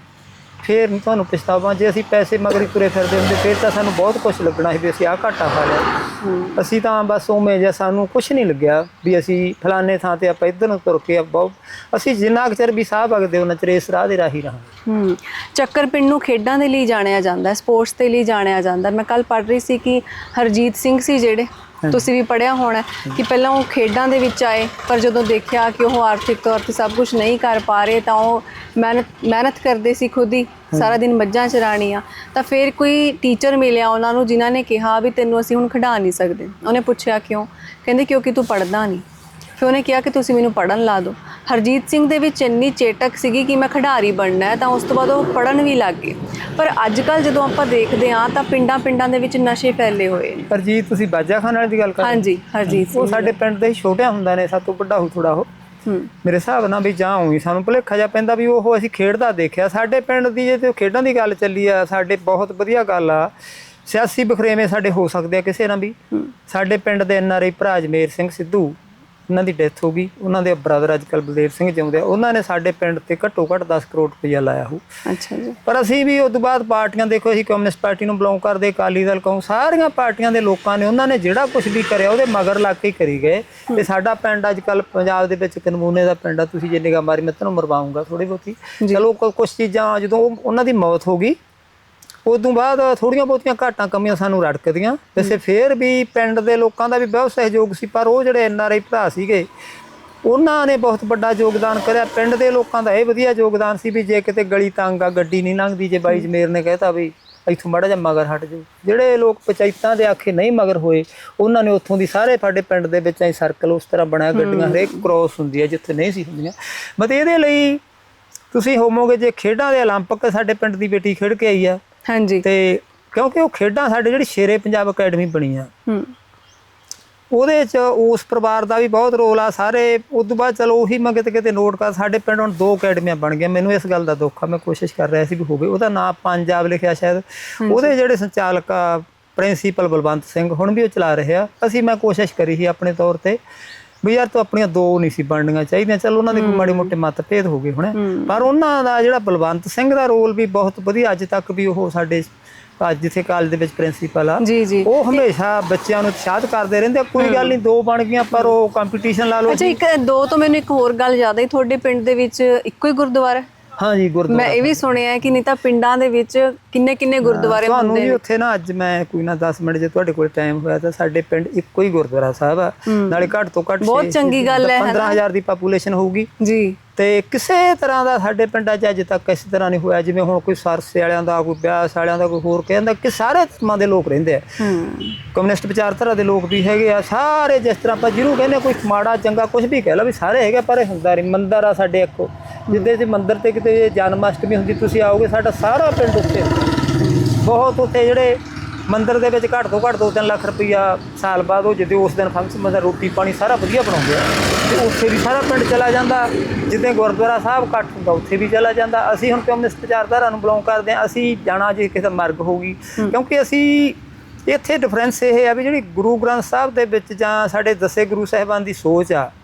ਫੇਰ ਨਹੀਂ ਤੁਹਾਨੂੰ ਪਛਤਾਵਾ ਜੇ ਅਸੀਂ ਪੈਸੇ ਮਗਰੀ ਤੁਰੇ ਫਿਰਦੇ ਹੁੰਦੇ ਫੇਰ ਤਾਂ ਸਾਨੂੰ ਬਹੁਤ ਕੁਝ ਲੱਗਣਾ ਸੀ ਵੀ ਅਸੀਂ ਆਹ ਘਾਟਾ ਖਾ ਲਿਆ। ਅਸੀਂ ਤਾਂ ਬਸ ਉਵੇਂ ਜਿਹਾ ਸਾਨੂੰ ਕੁਝ ਨਹੀਂ ਲੱਗਿਆ ਵੀ ਅਸੀਂ ਫਲਾਣੇ ਥਾਂ ਤੇ ਆਪਾਂ ਇੱਧਰ ਨੂੰ ਤੁਰ ਕੇ ਬਹੁਤ ਅਸੀਂ ਜਿੰਨਾ ਕੁ ਚਿਰ ਵੀ ਸਾਹ ਵਗਦੇ ਉਹਨਾਂ ਚਿਰ ਇਸ ਰਾਹ ਦੇ ਰਾਹੀ ਰਹਾਂਗੇ। ਹੂੰ। ਚੱਕਰ ਪਿੰਡ ਨੂੰ ਖੇਡਾਂ ਦੇ ਲਈ ਜਾਣਿਆ ਜਾਂਦਾ ਹੈ ਸਪੋਰਟਸ ਦੇ ਲਈ ਜਾਣਿਆ ਜਾਂਦਾ। ਮੈਂ ਕੱਲ ਪੜ੍ਹ ਰਹੀ ਸੀ ਕਿ ਹਰਜੀਤ ਸਿੰਘ ਸੀ ਜਿਹੜੇ ਤੁਸੀਂ ਵੀ ਪੜਿਆ ਹੋਣਾ ਕਿ ਪਹਿਲਾਂ ਉਹ ਖੇਡਾਂ ਦੇ ਵਿੱਚ ਆਏ ਪਰ ਜਦੋਂ ਦੇਖਿਆ ਕਿ ਉਹ ਆਰਥਿਕ ਤੌਰ ਤੇ ਸਭ ਕੁਝ ਨਹੀਂ ਕਰ ਪਾ ਰਹੇ ਤਾਂ ਉਹ ਮਿਹਨਤ ਮਿਹਨਤ ਕਰਦੇ ਸੀ ਖੁਦ ਹੀ ਸਾਰਾ ਦਿਨ ਮੱਝਾਂ ਚਰਾਣੀਆਂ ਤਾਂ ਫਿਰ ਕੋਈ ਟੀਚਰ ਮਿਲਿਆ ਉਹਨਾਂ ਨੂੰ ਜਿਨ੍ਹਾਂ ਨੇ ਕਿਹਾ ਵੀ ਤੈਨੂੰ ਅਸੀਂ ਹੁਣ ਖਿਡਾ ਨਹੀਂ ਸਕਦੇ। ਉਹਨੇ ਪੁੱਛਿਆ ਕਿਉਂ? ਕਹਿੰਦੇ ਕਿਉਂਕਿ ਤੂੰ ਪੜ੍ਹਦਾ ਨਹੀਂ। ਫਿਰ ਉਹਨੇ ਕਿਹਾ ਕਿ ਤੁਸੀਂ ਮੈਨੂੰ ਪੜਨ ਲਾ ਦਿਓ। ਹਰਜੀਤ ਸਿੰਘ ਦੇ ਵਿੱਚ ਇੰਨੀ ਚੇਟਕ ਸੀਗੀ ਕਿ ਮੈਂ ਖਿਡਾਰੀ ਬਣਨਾ ਹੈ ਤਾਂ ਉਸ ਤੋਂ ਬਾਅਦ ਉਹ ਪੜਨ ਵੀ ਲੱਗ ਗਏ। ਪਰ ਅੱਜ ਕੱਲ ਜਦੋਂ ਆਪਾਂ ਦੇਖਦੇ ਹਾਂ ਤਾਂ ਪਿੰਡਾਂ ਪਿੰਡਾਂ ਦੇ ਵਿੱਚ ਨਸ਼ੇ ਫੈਲੇ ਹੋਏ ਨੇ। ਪਰ ਜੀ ਤੁਸੀਂ ਬਾਜਾ ਖਾਨ ਵਾਲੀ ਦੀ ਗੱਲ ਕਰ ਰਹੇ ਹੋ? ਹਾਂਜੀ ਹਰਜੀਤ ਸਿੰਘ ਉਹ ਸਾਡੇ ਪਿੰਡ ਦੇ ਹੀ ਛੋਟਿਆਂ ਹੁੰਦਾ ਨੇ ਸਾਤੋਂ ਵੱਡਾ ਹੋ ਥੋੜਾ ਉਹ। ਹੂੰ। ਮੇਰੇ ਹਿਸਾਬ ਨਾਲ ਵੀ ਜਾਂ ਹੋਈ ਸਾਨੂੰ ਭੁਲੇਖਾ ਜਾ ਪੈਂਦਾ ਵੀ ਉਹ ਅਸੀਂ ਖੇਡਦਾ ਦੇਖਿਆ। ਸਾਡੇ ਪਿੰਡ ਦੀ ਜੇ ਤੇ ਖੇਡਾਂ ਦੀ ਗੱਲ ਚੱਲੀ ਆ ਸਾਡੇ ਬਹੁਤ ਵਧੀਆ ਗੱਲ ਆ। ਸਿਆਸੀ ਬਖਰੇਵੇਂ ਸਾਡੇ ਹੋ ਸਕਦੇ ਆ ਕਿਸੇ ਨਾਲ ਵੀ। ਸਾਡੇ ਪਿੰਡ ਦੇ ਐਨਆਰਆਈ ਭਰਾ ਜਮੇਰ ਸਿੰਘ ਸਿੱਧੂ ਉਹਨਾਂ ਦੀ ਡੈਥ ਹੋ ਗਈ ਉਹਨਾਂ ਦੇ ਬ੍ਰਦਰ ਅੱਜਕੱਲ ਬਲਦੇਵ ਸਿੰਘ ਜਿਉਂਦੇ ਆ ਉਹਨਾਂ ਨੇ ਸਾਡੇ ਪਿੰਡ ਤੇ ਘੱਟੋ ਘੱਟ 10 ਕਰੋੜ ਰੁਪਈਆ ਲਾਇਆ ਹੋ ਅੱਛਾ ਜੀ। ਪਰ ਅਸੀਂ ਵੀ ਉਸ ਤੋਂ ਬਾਅਦ ਪਾਰਟੀਆਂ ਦੇਖੋ ਅਸੀਂ ਕਮਿਊਨਿਸਟ ਪਾਰਟੀ ਨੂੰ ਬਿਲੋਂਗ ਕਰਦੇ ਅਕਾਲੀ ਦਲ ਕਹੂੰ ਸਾਰੀਆਂ ਪਾਰਟੀਆਂ ਦੇ ਲੋਕਾਂ ਨੇ ਉਹਨਾਂ ਨੇ ਜਿਹੜਾ ਕੁਝ ਵੀ ਕਰਿਆ ਉਹਦੇ ਮਗਰ ਲੱਗ ਕੇ ਕਰੀ ਗਏ। ਤੇ ਸਾਡਾ ਪਿੰਡ ਅੱਜ ਕੱਲ ਪੰਜਾਬ ਦੇ ਵਿੱਚ ਇੱਕ ਨਮੂਨੇ ਦਾ ਪਿੰਡ ਆ ਤੁਸੀਂ ਜੇ ਨਿਗਾਹ ਮਾਰੀ ਮੈਂ ਤੁਹਾਨੂੰ ਮਰਵਾਉਂਗਾ ਥੋੜੀ ਬਹੁਤੀ। ਚਲੋ ਕੁਝ ਚੀਜ਼ਾਂ ਜਦੋਂ ਉਹ- ਉਹਨਾਂ ਦੀ ਮੌਤ ਹੋ ਗਈ ਉਦੋਂ ਬਾਅਦ ਥੋੜੀਆਂ ਬਹੁਤੀਆਂ ਘਾਟਾਂ ਕਮੀਆਂ ਸਾਨੂੰ ਰੜਕਦੀਆਂ ਵੈਸੇ ਫੇਰ ਵੀ ਪਿੰਡ ਦੇ ਲੋਕਾਂ ਦਾ ਵੀ ਬਹੁਤ ਸਹਿਯੋਗ ਸੀ ਪਰ ਉਹ ਜਿਹੜੇ ਐਨਆਰਆਈ ਭਰਾ ਸੀਗੇ ਉਹਨਾਂ ਨੇ ਬਹੁਤ ਵੱਡਾ ਯੋਗਦਾਨ ਕਰਿਆ ਪਿੰਡ ਦੇ ਲੋਕਾਂ ਦਾ ਇਹ ਵਧੀਆ ਯੋਗਦਾਨ ਸੀ ਵੀ ਜੇ ਕਿਤੇ ਗਲੀ ਤੰਗ ਆ ਗੱਡੀ ਨਹੀਂ ਲੰਘਦੀ ਜੇ ਬਾਈ ਜਮੇਰ ਨੇ ਕਹਿਤਾ ਵੀ ਇੱਥੋਂ ਮਾੜਾ ਜਿਹਾ ਮਗਰ ਹਟ ਜਾਓ ਜਿਹੜੇ ਲੋਕ ਪੰਚਾਇਤਾਂ ਦੇ ਆਖੇ ਨਹੀਂ ਮਗਰ ਹੋਏ ਉਹਨਾਂ ਨੇ ਉੱਥੋਂ ਦੀ ਸਾਰੇ ਸਾਡੇ ਪਿੰਡ ਦੇ ਵਿੱਚ ਐ ਸਰਕਲ ਉਸ ਤਰ੍ਹਾਂ ਬਣਾਇਆ ਗੱਡੀਆਂ ਹਰੇਕ ਕ੍ਰੋਸ ਹੁੰਦੀ ਹੈ ਜਿੱਥੇ ਨਹੀਂ ਸੀ ਹੁੰਦੀਆਂ ਮਤ ਇਹਦੇ ਲਈ ਤੁਸੀਂ ਹੋਵੋਗੇ ਜੇ ਖੇਡਾਂ ਦੇ 올림픽 ਸਾਡੇ ਪਿੰਡ ਦੀ ਬੇਟੀ ਖੇਡ ਕੇ ਆਈ ਆ ਹਾਂਜੀ। ਤੇ ਕਿਉਂਕਿ ਉਹ ਖੇਡਾਂ ਸਾਡੇ ਜਿਹੜੀ ਸ਼ੇਰੇ ਪੰਜਾਬ ਅਕੈਡਮੀ ਬਣੀ ਆ। ਹੂੰ। ਉਹਦੇ ਚ ਉਸ ਪਰਿਵਾਰ ਦਾ ਵੀ ਬਹੁਤ ਰੋਲ ਆ ਸਾਰੇ ਉਸ ਤੋਂ ਬਾਅਦ ਚਲੋ ਉਹੀ ਮੈਂ ਕਿਤੇ ਕਿਤੇ ਨੋਟ ਕਰ ਸਾਡੇ ਪਿੰਡ ਹੁਣ ਦੋ ਅਕੈਡਮੀਆਂ ਬਣ ਗਈਆਂ। ਮੈਨੂੰ ਇਸ ਗੱਲ ਦਾ ਦੁੱਖ ਆ ਮੈਂ ਕੋਸ਼ਿਸ਼ ਕਰ ਰਿਹਾ ਸੀ ਵੀ ਹੋਵੇ ਉਹਦਾ ਨਾਮ ਪੰਜਾਬ ਲਿਖਿਆ ਸ਼ਾਇਦ। ਉਹਦੇ ਜਿਹੜੇ ਸੰਚਾਲਕ ਆ ਪ੍ਰਿੰਸੀਪਲ ਬਲਵੰਤ ਸਿੰਘ ਹੁਣ ਵੀ ਉਹ ਚਲਾ ਰਹੇ ਆ। ਅਸੀਂ ਮੈਂ ਕੋਸ਼ਿਸ਼ ਕਰੀ ਸੀ ਆਪਣੇ ਤੌਰ ਤੇ ਵੀ ਯਾਰ ਤੂੰ ਆਪਣੀਆਂ ਦੋ ਨਹੀਂ ਸੀ ਬਣਨੀਆਂ ਚਾਹੀਦੀਆਂ ਚਲ ਉਹਨਾਂ ਦੇ ਕੋਈ ਮਾੜੇ ਮੋਟੇ ਮਤਭੇਦ ਹੋ ਗਏ ਹੁਣ। ਪਰ ਉਹਨਾਂ ਦਾ ਜਿਹੜਾ ਬਲਵੰਤ ਸਿੰਘ ਦਾ ਰੋਲ ਵੀ ਬਹੁਤ ਵਧੀਆ ਅੱਜ ਤੱਕ ਵੀ ਉਹ ਸਾਡੇ ਅੱਜ ਜਿੱਥੇ ਕਾਲਜ ਦੇ ਵਿੱਚ ਪ੍ਰਿੰਸੀਪਲ ਆ ਉਹ ਹਮੇਸ਼ਾ ਬੱਚਿਆਂ ਨੂੰ ਉਤਸ਼ਾਹਿਤ ਕਰਦੇ ਰਹਿੰਦੇ ਕੋਈ ਗੱਲ ਨਹੀਂ ਦੋ ਬਣ ਗਈਆਂ ਪਰ ਉਹ ਕੰਪੀਟੀਸ਼ਨ ਲਾ ਲਓ ਅੱਛਾ ਇੱਕ ਦੋ ਤੋਂ ਮੈਨੂੰ ਇੱਕ ਹੋਰ ਗੱਲ ਯਾਦ ਆਈ ਤੁਹਾਡੇ ਪਿੰਡ ਦੇ ਵਿੱਚ ਇੱਕੋ ਹੀ ਗੁਰਦੁਆਰਾ ਹੈ? ਹਾਂ ਜੀ ਗੁਰਦੁਆਰਾ ਮੈਂ ਇਹ ਵੀ ਸੁਣਿਆ ਹੈ ਕਿ ਨਹੀਂ ਤਾਂ ਪਿੰਡਾਂ ਦੇ ਵਿੱਚ ਕਿੰਨੇ ਕਿੰਨੇ ਗੁਰਦੁਆਰੇ ਤੁਹਾਨੂੰ ਹੁੰਦੇ ਵੀ ਨੇ? ਉੱਥੇ ਨਾ ਅੱਜ ਮੈਂ ਕੋਈ ਨਾ 10 ਮਿੰਟ ਜੇ ਤੁਹਾਡੇ ਕੋਲ ਟਾਈਮ ਹੋਇਆ ਤਾਂ ਸਾਡੇ ਪਿੰਡ ਇੱਕੋ ਹੀ ਗੁਰਦੁਆਰਾ ਸਾਹਿਬ ਆ। ਨਾਲੇ ਘੱਟ ਤੋਂ ਘੱਟ ਬਹੁਤ ਚੰਗੀ ਗੱਲ ਹੈ, 15000 ਦੀ ਪਾਪੂਲੇਸ਼ਨ ਹੋਊਗੀ। ਜੀ। ਤੇ ਕਿਸੇ ਤਰ੍ਹਾਂ ਦਾ ਸਾਡੇ ਪਿੰਡਾਂ 'ਚ ਅਜੇ ਤੱਕ ਇਸ ਤਰ੍ਹਾਂ ਨਹੀਂ ਹੋਇਆ ਜਿਵੇਂ ਹੁਣ ਕੋਈ ਸਰਸੇ ਵਾਲਿਆਂ ਦਾ ਕੋਈ ਬਿਆਸ ਵਾਲਿਆਂ ਦਾ ਕੋਈ ਹੋਰ ਕਹਿੰਦਾ ਕਿ ਸਾਰੇ ਧਰਮਾਂ ਦੇ ਲੋਕ ਰਹਿੰਦੇ ਆ। ਹੂੰ। ਕਮਿਊਨਿਸਟ ਵਿਚਾਰਧਾਰਾ ਦੇ ਲੋਕ ਵੀ ਹੈਗੇ ਆ ਸਾਰੇ ਜਿਸ ਤਰ੍ਹਾਂ ਆਪਾਂ ਜਿਹਨੂੰ ਕਹਿੰਦੇ ਕੋਈ ਮਾੜਾ ਚੰਗਾ ਕੁਝ ਵੀ ਕਹਿ ਲਓ ਵੀ ਸਾਰੇ ਹੈਗੇ ਪਰ ਹੁੰਦਾ ਨਹੀਂ ਮੰਦਰ ਆ ਸਾਡੇ ਇੱਕੋ। ਜਿੱਦੇ ਜੀ ਮੰਦਰ ਤੇ ਕਿਤੇ ਜਨਮ ਅਸ਼ਟਮੀ ਹੁੰਦੀ ਤੁਸੀਂ ਆਓਗੇ ਸਾਡਾ ਸਾਰਾ ਪਿੰਡ ਉੱਥੇ। ਬਹੁਤ ਉੱਥੇ ਜਿਹੜੇ ਮੰਦਰ ਦੇ ਵਿੱਚ ਘੱਟ ਤੋਂ ਘੱਟ 2-3 ਲੱਖ ਰੁਪਈਆ ਸਾਲ ਬਾਅਦ ਉਹ ਜਿੱਦੇ ਉਸ ਦਿਨ ਫੰਕਸ਼ਨ ਮਤਲਬ ਰੋਟੀ ਪਾਣੀ ਸਾਰਾ ਵਧੀਆ ਬਣਾਉਂਦੇ ਆ। ਤੇ ਉੱਥੇ ਵੀ ਸਾਰਾ ਪਿੰਡ ਚਲਾ ਜਾਂਦਾ। ਜਿੱਦੇ ਗੁਰਦੁਆਰਾ ਸਾਹਿਬ ਘੱਟ ਹੁੰਦਾ ਉੱਥੇ ਵੀ ਚਲਾ ਜਾਂਦਾ। ਅਸੀਂ ਹੁਣ ਕਮਿਊਨਿਸਟ ਵਿਚਾਰਧਾਰਾ ਨੂੰ ਬਿਲੋਂਗ ਕਰਦੇ ਆ ਅਸੀਂ ਜਾਣਾ ਜੇ ਕਿਸੇ ਮਰਗ ਹੋਊਗੀ। ਕਿਉਂਕਿ ਅਸੀਂ ਇੱਥੇ ਡਿਫਰੈਂਸ ਇਹ ਆ ਵੀ ਜਿਹੜੀ ਗੁਰੂ ਗ੍ਰੰਥ ਸਾਹਿਬ ਦੇ ਵਿੱਚ ਜਾਂ ਸਾਡੇ ਦਸੇ ਗੁਰੂ ਸਾਹਿਬਾਨ ਦੀ ਸੋਚ ਆ ਹੂੰ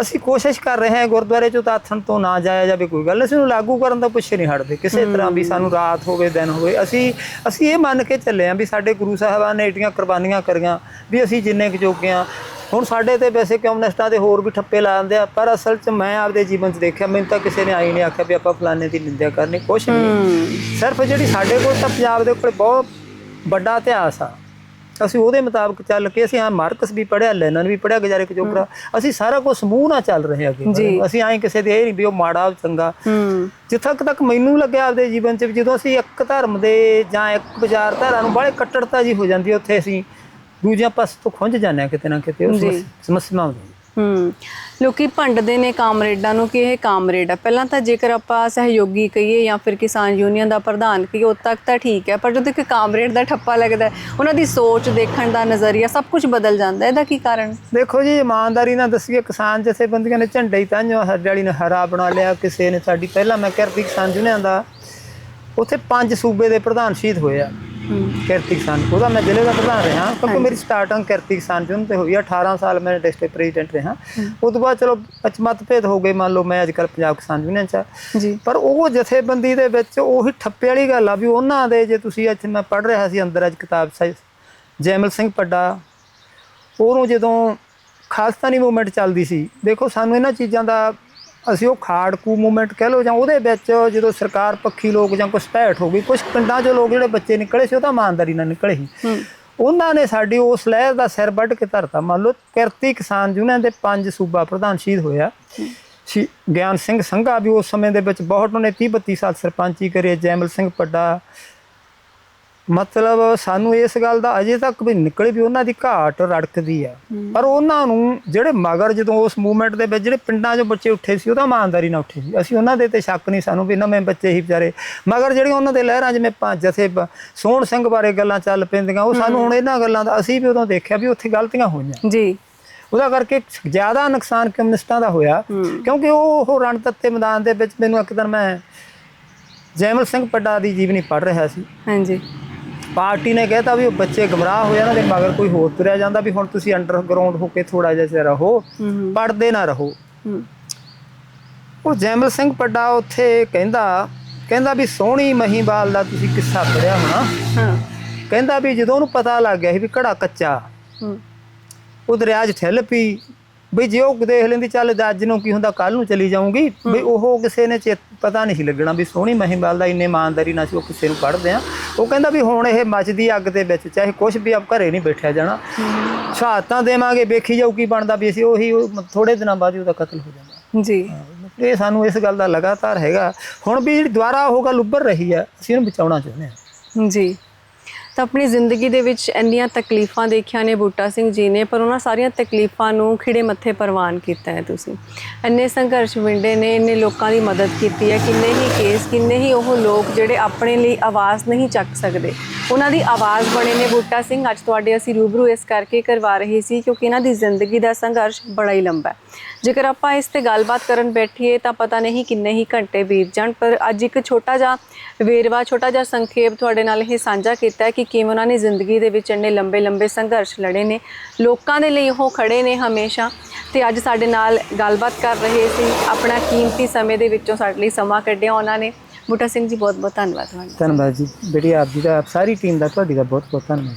ਅਸੀਂ ਕੋਸ਼ਿਸ਼ ਕਰ ਰਹੇ ਹਾਂ ਗੁਰਦੁਆਰੇ ਚੋਂ ਤਾਥਣ ਤੋਂ ਨਾ ਜਾਇਆ ਜਾਵੇ ਕੋਈ ਗੱਲ ਅਸੀਂ ਨੂੰ ਲਾਗੂ ਕਰਨ ਦਾ ਪਿੱਛੇ ਨਹੀਂ ਹਟਦੇ। ਕਿਸੇ ਤਰ੍ਹਾਂ ਵੀ ਸਾਨੂੰ ਰਾਤ ਹੋਵੇ ਦਿਨ ਹੋਵੇ ਅਸੀਂ ਅਸੀਂ ਇਹ ਮੰਨ ਕੇ ਚੱਲੇ ਹਾਂ ਵੀ ਸਾਡੇ ਗੁਰੂ ਸਾਹਿਬਾਨ ਨੇ ਏਡੀਆਂ ਕੁਰਬਾਨੀਆਂ ਕਰੀਆਂ ਵੀ ਅਸੀਂ ਜਿੰਨੇ ਕੁ ਜੋਗੇ ਹਾਂ। ਹੁਣ ਸਾਡੇ ਤੇ ਵੈਸੇ ਕਮਿਊਨਿਸਟਾਂ ਦੇ ਹੋਰ ਵੀ ਠੱਪੇ ਲਾ ਦਿੰਦੇ ਆ ਪਰ ਅਸਲ 'ਚ ਮੈਂ ਆਪਦੇ ਜੀਵਨ 'ਚ ਦੇਖਿਆ ਮੈਨੂੰ ਤਾਂ ਕਿਸੇ ਨੇ ਆਈ ਨਹੀਂ ਆਖਿਆ ਵੀ ਆਪਾਂ ਫਲਾਣੇ ਦੀ ਨਿੰਦਿਆ ਕਰਨੀ ਕੁਛ ਨਹੀਂ। ਸਿਰਫ ਜਿਹੜੀ ਸਾਡੇ ਕੋਲ ਤਾਂ ਪੰਜਾਬ ਦੇ ਕੋਲ ਬਹੁਤ ਵੱਡਾ ਇਤਿਹਾਸ ਆ ਅਸੀਂ ਉਹਦੇ ਮੁਤਾਬਕ ਚੱਲ ਕੇ ਅਸੀਂ ਆ ਮਾਰਕਸ ਵੀ ਪੜਿਆ ਲੈਨਨ ਵੀ ਪੜਿਆ ਗੁਜ਼ਾਰੇ ਕਜੋਕਰਾ ਅਸੀਂ ਸਾਰਾ ਕੁਝ ਸਮੂਹ ਨਾਲ ਚੱਲ ਰਹੇ ਅੱਗੇ। ਅਸੀਂ ਐਂ ਕਿਸੇ ਦੇ ਇਹ ਨਹੀਂ ਵੀ ਉਹ ਮਾੜਾ ਚੰਗਾ। ਜਿੱਥੋਂ ਤੱਕ ਮੈਨੂੰ ਲੱਗਿਆ ਆਪਦੇ ਜੀਵਨ 'ਚ ਵੀ ਜਦੋਂ ਅਸੀਂ ਇੱਕ ਧਰਮ ਦੇ ਜਾਂ ਇੱਕ ਵਿਚਾਰਧਾਰਾ ਨੂੰ ਬਾਹਲੇ ਕੱਟੜਤਾ ਜੀ ਹੋ ਜਾਂਦੀ ਹੈ, ਉੱਥੇ ਅਸੀਂ ਦੂਜਿਆਂ ਪਾਸੇ ਤੋਂ ਖੁੰਝ ਜਾਂਦੇ ਹਾਂ ਕਿਤੇ ਨਾ ਕਿਤੇ। ਸਮੱਸ- ਸਮੱਸਿਆ ਹੁੰਦੀ ਹੂੰ। ਲੋਕੀ ਭੰਡਦੇ ਨੇ ਕਾਮਰੇਡਾਂ ਨੂੰ ਕਿ ਇਹ ਕਾਮਰੇਡ ਆ। ਪਹਿਲਾਂ ਤਾਂ ਜੇਕਰ ਆਪਾਂ ਸਹਿਯੋਗੀ ਕਹੀਏ ਜਾਂ ਫਿਰ ਕਿਸਾਨ ਯੂਨੀਅਨ ਦਾ ਪ੍ਰਧਾਨ ਕਹੀਏ, ਉਦ ਤੱਕ ਤਾਂ ਠੀਕ ਹੈ, ਪਰ ਜਦੋਂ ਇੱਕ ਕਾਮਰੇਡ ਦਾ ਠੱਪਾ ਲੱਗਦਾ ਉਹਨਾਂ ਦੀ ਸੋਚ ਦੇਖਣ ਦਾ ਨਜ਼ਰੀਆ ਸਭ ਕੁਝ ਬਦਲ ਜਾਂਦਾ ਇਹਦਾ ਕੀ ਕਾਰਨ? ਦੇਖੋ ਜੀ, ਇਮਾਨਦਾਰੀ ਨਾਲ ਦੱਸੀਏ, ਕਿਸਾਨ ਜਥੇਬੰਦੀਆਂ ਨੇ ਝੰਡੇ ਹੀ ਤਾਂ ਜੋ ਸਾਡੇ ਵਾਲੀ ਨੇ ਹਰਾ ਬਣਾ ਲਿਆ। ਕਿਸੇ ਨੇ ਸਾਡੀ, ਪਹਿਲਾਂ ਮੈਂ ਕਿਰਤੀ ਕਿਸਾਨ ਯੂਨੀਅਨ ਦਾ, ਉੱਥੇ ਪੰਜ ਸੂਬੇ ਦੇ ਪ੍ਰਧਾਨ ਸ਼ਹੀਦ ਹੋਏ ਆ। ਕਿਰਤੀ ਕਿਸਾਨ। ਉਹਦਾ ਮੈਂ ਜ਼ਿਲ੍ਹੇ ਦਾ ਪ੍ਰਧਾਨ ਰਿਹਾ ਕਿਉਂਕਿ ਮੇਰੀ ਸਟਾਰਟਿੰਗ ਕਿਰਤੀ ਕਿਸਾਨ ਯੂਨੀਅਨ ਤੇ ਹੋਈ ਆ 18 ਸਾਲ ਮੈਂ ਡਿਸਟ੍ਰਿਕਟ ਪ੍ਰੈਜ਼ੀਡੈਂਟ ਰਿਹਾ। ਉਸ ਤੋਂ ਬਾਅਦ ਚਲੋ ਅਚ ਮਤਭੇਦ ਹੋ ਗਏ ਮੰਨ ਲਓ ਮੈਂ ਅੱਜ ਕੱਲ੍ਹ ਪੰਜਾਬ ਕਿਸਾਨ ਯੂਨੀਅਨ ਚ ਪਰ ਉਹ ਜਥੇਬੰਦੀ ਦੇ ਵਿੱਚ ਉਹੀ ਠੱਪੇ ਵਾਲੀ ਗੱਲ ਆ ਵੀ ਉਹਨਾਂ ਦੇ ਜੇ ਤੁਸੀਂ ਇੱਥੇ ਮੈਂ ਪੜ੍ਹ ਰਿਹਾ ਸੀ ਅੰਦਰ ਅੱਜ ਕਿਤਾਬ ਜੈਮਲ ਸਿੰਘ ਪੱਡਾ ਉਹਨੂੰ ਜਦੋਂ ਖਾਲਸਤਾਨੀ ਮੂਵਮੈਂਟ ਚੱਲਦੀ ਸੀ ਦੇਖੋ ਸਾਨੂੰ ਇਹਨਾਂ ਚੀਜ਼ਾਂ ਦਾ ਅਸੀਂ ਉਹ ਖਾੜਕੂ ਮੂਵਮੈਂਟ ਕਹਿ ਲਓ ਜਾਂ ਉਹਦੇ ਵਿੱਚ ਜਦੋਂ ਸਰਕਾਰ ਪੱਖੀ ਲੋਕ ਜਾਂ ਕੁਛ ਭੈਟ ਹੋ ਗਈ ਕੁਝ ਪਿੰਡਾਂ 'ਚੋਂ ਲੋਕ ਜਿਹੜੇ ਬੱਚੇ ਨਿਕਲੇ ਸੀ ਉਹ ਤਾਂ ਇਮਾਨਦਾਰੀ ਨਾਲ ਨਿਕਲੇ ਸੀ। ਉਹਨਾਂ ਨੇ ਸਾਡੀ ਉਸ ਲਹਿਰ ਦਾ ਸਿਰ ਵੱਢ ਕੇ ਧਰਤਾ। ਮੰਨ ਲਓ ਕਿਰਤੀ ਕਿਸਾਨ ਯੂਨੀਅਨ ਦੇ ਪੰਜ ਸੂਬਾ ਪ੍ਰਧਾਨ ਸ਼ਹੀਦ ਹੋਇਆ। ਸ਼ੀ ਗਿਆਨ ਸਿੰਘ ਸੰਘਾ ਵੀ ਉਸ ਸਮੇਂ ਦੇ ਵਿੱਚ ਬਹੁਤ ਉਹਨੇ 30 32 ਸਾਲ ਸਰਪੰਚੀ ਕਰੀ ਜੈਮਲ ਸਿੰਘ ਪੱਡਾ ਮਤਲਬ ਸਾਨੂੰ ਇਸ ਗੱਲ ਦਾ ਅਜੇ ਤੱਕ ਵੀ ਨਿਕਲੇ ਵੀ ਉਹਨਾਂ ਦੀ ਘਾਟ ਰੜਕਦੀ ਆ। ਪਰ ਉਹਨਾਂ ਨੂੰ ਜਿਹੜੇ ਮਗਰ ਜਦੋਂ ਉਸ ਮੂਵਮੈਂਟ ਦੇ ਵਿੱਚ ਜਿਹੜੇ ਪਿੰਡਾਂ 'ਚੋਂ ਬੱਚੇ ਉੱਠੇ ਸੀ ਉਹ ਤਾਂ ਇਮਾਨਦਾਰੀ ਨਾਲ ਉੱਠੇ ਸੀ। ਅਸੀਂ ਉਹਨਾਂ ਦੇ ਤੇ ਸ਼ੱਕ ਨਹੀਂ ਸਾਨੂੰ ਵੀ ਨਵੇਂ ਬੱਚੇ ਹੀ ਵਿਚਾਰੇ। ਮਗਰ ਜਿਹੜੀਆਂ ਉਹਨਾਂ ਦੇ ਲਹਿਰਾਂ ਜਿਵੇਂ ਪੰਜ ਜਥੇ ਸੋਹਣ ਸਿੰਘ ਬਾਰੇ ਗੱਲਾਂ ਚੱਲ ਪੈਂਦੀਆਂ ਉਹ ਸਾਨੂੰ ਹੁਣ ਇਹਨਾਂ ਗੱਲਾਂ ਦਾ ਅਸੀਂ ਵੀ ਉਦੋਂ ਦੇਖਿਆ ਵੀ ਉੱਥੇ ਗਲਤੀਆਂ ਹੋਈਆਂ। ਜੀ। ਉਹਦਾ ਕਰਕੇ ਜ਼ਿਆਦਾ ਨੁਕਸਾਨ ਕਮਿਊਨਿਸਟਾਂ ਦਾ ਹੋਇਆ ਕਿਉਂਕਿ ਉਹ ਉਹ ਰਣਤੱਤੇ ਮੈਦਾਨ ਦੇ ਵਿੱਚ ਮੈਨੂੰ ਇੱਕ ਦਿਨ ਮੈਂ ਜੈਮਲ ਸਿੰਘ ਪੱਡਾ ਦੀ ਜੀਵਨੀ ਪੜ੍ਹ ਰਿਹਾ ਸੀ। ਹਾਂਜੀ। ਪਾਰਟੀ ਨੇ ਕਹਿਤਾ ਵੀ ਉਹ ਬੱਚੇ ਗਮਰਾਹ ਹੋ ਜਾਣਗੇ ਮਗਰ ਕੋਈ ਹੋਰ ਤੁਰਿਆ ਜਾਂਦਾ ਵੀ ਹੁਣ ਤੁਸੀਂ ਅੰਡਰਗਰਾਉਂਡ ਹੋ ਕੇ ਥੋੜਾ ਜਿਹਾ ਚਿਰ ਰਹੋ ਪੜਦੇ ਨਾ ਰਹੋ। ਉਹ ਜੈਮਲ ਸਿੰਘ ਪੱਡਾ ਉੱਥੇ ਕਹਿੰਦਾ ਕਹਿੰਦਾ ਵੀ ਸੋਹਣੀ ਮਹੀਵਾਲ ਦਾ ਤੁਸੀਂ ਕਿੱਸਾ ਪੜਿਆ ਹੋਣਾ। ਹਾਂ। ਕਹਿੰਦਾ ਵੀ ਜਦੋਂ ਉਹਨੂੰ ਪਤਾ ਲੱਗ ਗਿਆ ਸੀ ਵੀ ਘੜਾ ਕੱਚਾ ਉਹ ਦਰਿਆ 'ਚ ਠੱਲ ਪਈ। ਵੀ ਜੇ ਉਹ ਦੇਖ ਲੈਂਦੀ ਚੱਲ ਅੱਜ ਨੂੰ ਕੀ ਹੁੰਦਾ ਕੱਲ ਨੂੰ ਚਲੀ ਜਾਊਂਗੀ। ਵੀ ਉਹ ਕਿਸੇ ਨੇ ਪਤਾ ਨਹੀਂ ਸੀ ਲੱਗਣਾ ਵੀ ਸੋਹਣੀ ਮਹੀਵਾਲ ਦਾ ਇੰਨੇ ਇਮਾਨਦਾਰੀ ਨਾਲ ਸੀ ਉਹ ਕਿਸੇ ਨੂੰ ਪੜਦੇ ਆ ਉਹ ਕਹਿੰਦਾ ਵੀ ਹੁਣ ਇਹ ਮੱਚਦੀ ਅੱਗ ਦੇ ਵਿੱਚ ਚਾਹੇ ਕੁਝ ਵੀ ਆਪ ਘਰੇ ਨਹੀਂ ਬੈਠਿਆ ਜਾਣਾ। ਸ਼ਹਾਦਤਾਂ ਦੇਵਾਂਗੇ ਵੇਖੀ ਜਾਊ ਕੀ ਬਣਦਾ ਵੀ ਅਸੀਂ ਉਹੀ ਥੋੜੇ ਦਿਨਾਂ ਬਾਅਦ ਹੀ ਉਹਦਾ ਕਤਲ ਹੋ ਜਾਂਦਾ। ਜੀ। ਇਹ ਸਾਨੂੰ ਇਸ ਗੱਲ ਦਾ ਲਗਾਤਾਰ ਹੈਗਾ। ਹੁਣ ਵੀ ਜਿਹੜੀ ਦੁਬਾਰਾ ਉਹ ਗੱਲ ਉੱਭਰ ਰਹੀ ਹੈ ਅਸੀਂ ਇਹਨੂੰ ਬਚਾਉਣਾ ਚਾਹੁੰਦੇ ਹਾਂ। ਜੀ। ਤਾਂ ਆਪਣੀ ਜ਼ਿੰਦਗੀ ਦੇ ਵਿੱਚ ਇੰਨੀਆਂ ਤਕਲੀਫਾਂ ਦੇਖੀਆਂ ਨੇ ਬੂਟਾ ਸਿੰਘ ਜੀ ਨੇ, ਪਰ ਉਹਨਾਂ ਸਾਰੀਆਂ ਤਕਲੀਫਾਂ ਨੂੰ ਖਿੜੇ ਮੱਥੇ ਪ੍ਰਵਾਨ ਕੀਤਾ ਹੈ ਤੁਸੀਂ। ਇੰਨੇ ਸੰਘਰਸ਼ ਵਿੰਡੇ ਨੇ, ਇੰਨੇ ਲੋਕਾਂ ਦੀ ਮਦਦ ਕੀਤੀ ਹੈ, ਕਿੰਨੇ ਹੀ ਕੇਸ ਕਿੰਨੇ ਹੀ ਉਹ ਲੋਕ ਜਿਹੜੇ ਆਪਣੇ ਲਈ ਆਵਾਜ਼ ਨਹੀਂ ਚੱਕ ਸਕਦੇ। ਉਹਨਾਂ ਦੀ ਆਵਾਜ਼ ਬਣੇ ਨੇ ਬੂਟਾ ਸਿੰਘ। ਅੱਜ ਤੁਹਾਡੇ ਅਸੀਂ ਰੂਬਰੂ ਇਸ ਕਰਕੇ ਕਰਵਾ ਰਹੇ ਸੀ ਕਿਉਂਕਿ ਇਹਨਾਂ ਦੀ ਜ਼ਿੰਦਗੀ ਦਾ ਸੰਘਰਸ਼ ਬੜਾ ਹੀ ਲੰਬਾ ਹੈ। ਜੇਕਰ ਆਪਾਂ ਇਸ ਤੇ ਗੱਲਬਾਤ ਕਰਨ ਬੈਠੀਏ ਤਾਂ ਪਤਾ ਨਹੀਂ ਕਿੰਨੇ ਹੀ ਘੰਟੇ ਬੀਤ ਜਾਣ, ਪਰ ਅੱਜ ਇੱਕ ਛੋਟਾ ਜਿਹਾ ਵੇਰਵਾ, ਛੋਟਾ ਜਿਹਾ ਸੰਖੇਪ ਤੁਹਾਡੇ ਨਾਲ ਇਹ ਸਾਂਝਾ ਕੀਤਾ ਹੈ ਕਿ ਕਿਵੇਂ ਉਹਨਾਂ ਨੇ ਜ਼ਿੰਦਗੀ ਦੇ ਵਿੱਚ ਇੰਨੇ ਲੰਬੇ ਲੰਬੇ ਸੰਘਰਸ਼ ਲੜੇ ਨੇ। ਲੋਕਾਂ ਦੇ ਲਈ ਉਹ ਖੜੇ ਨੇ ਹਮੇਸ਼ਾ। ਤੇ ਅੱਜ ਸਾਡੇ ਨਾਲ ਗੱਲਬਾਤ ਕਰ ਰਹੇ ਸੀ। ਆਪਣਾ ਕੀਮਤੀ ਸਮੇਂ ਦੇ ਵਿੱਚੋਂ ਸਾਡੇ ਲਈ ਸਮਾਂ ਕੱਢਿਆ ਉਹਨਾਂ ਨੇ। ਬੂਟਾ ਸਿੰਘ ਜੀ ਬਹੁਤ ਬਹੁਤ ਧੰਨਵਾਦ ਤੁਹਾਡਾ। ਧੰਨਵਾਦ ਜੀ। ਬੇਟੀ, ਆਪ ਜੀ ਦਾ, ਆਪ ਸਾਰੀ ਟੀਮ ਦਾ ਤੁਹਾਡੀ ਦਾ ਬਹੁਤ ਬਹੁਤ ਧੰਨਵਾਦ।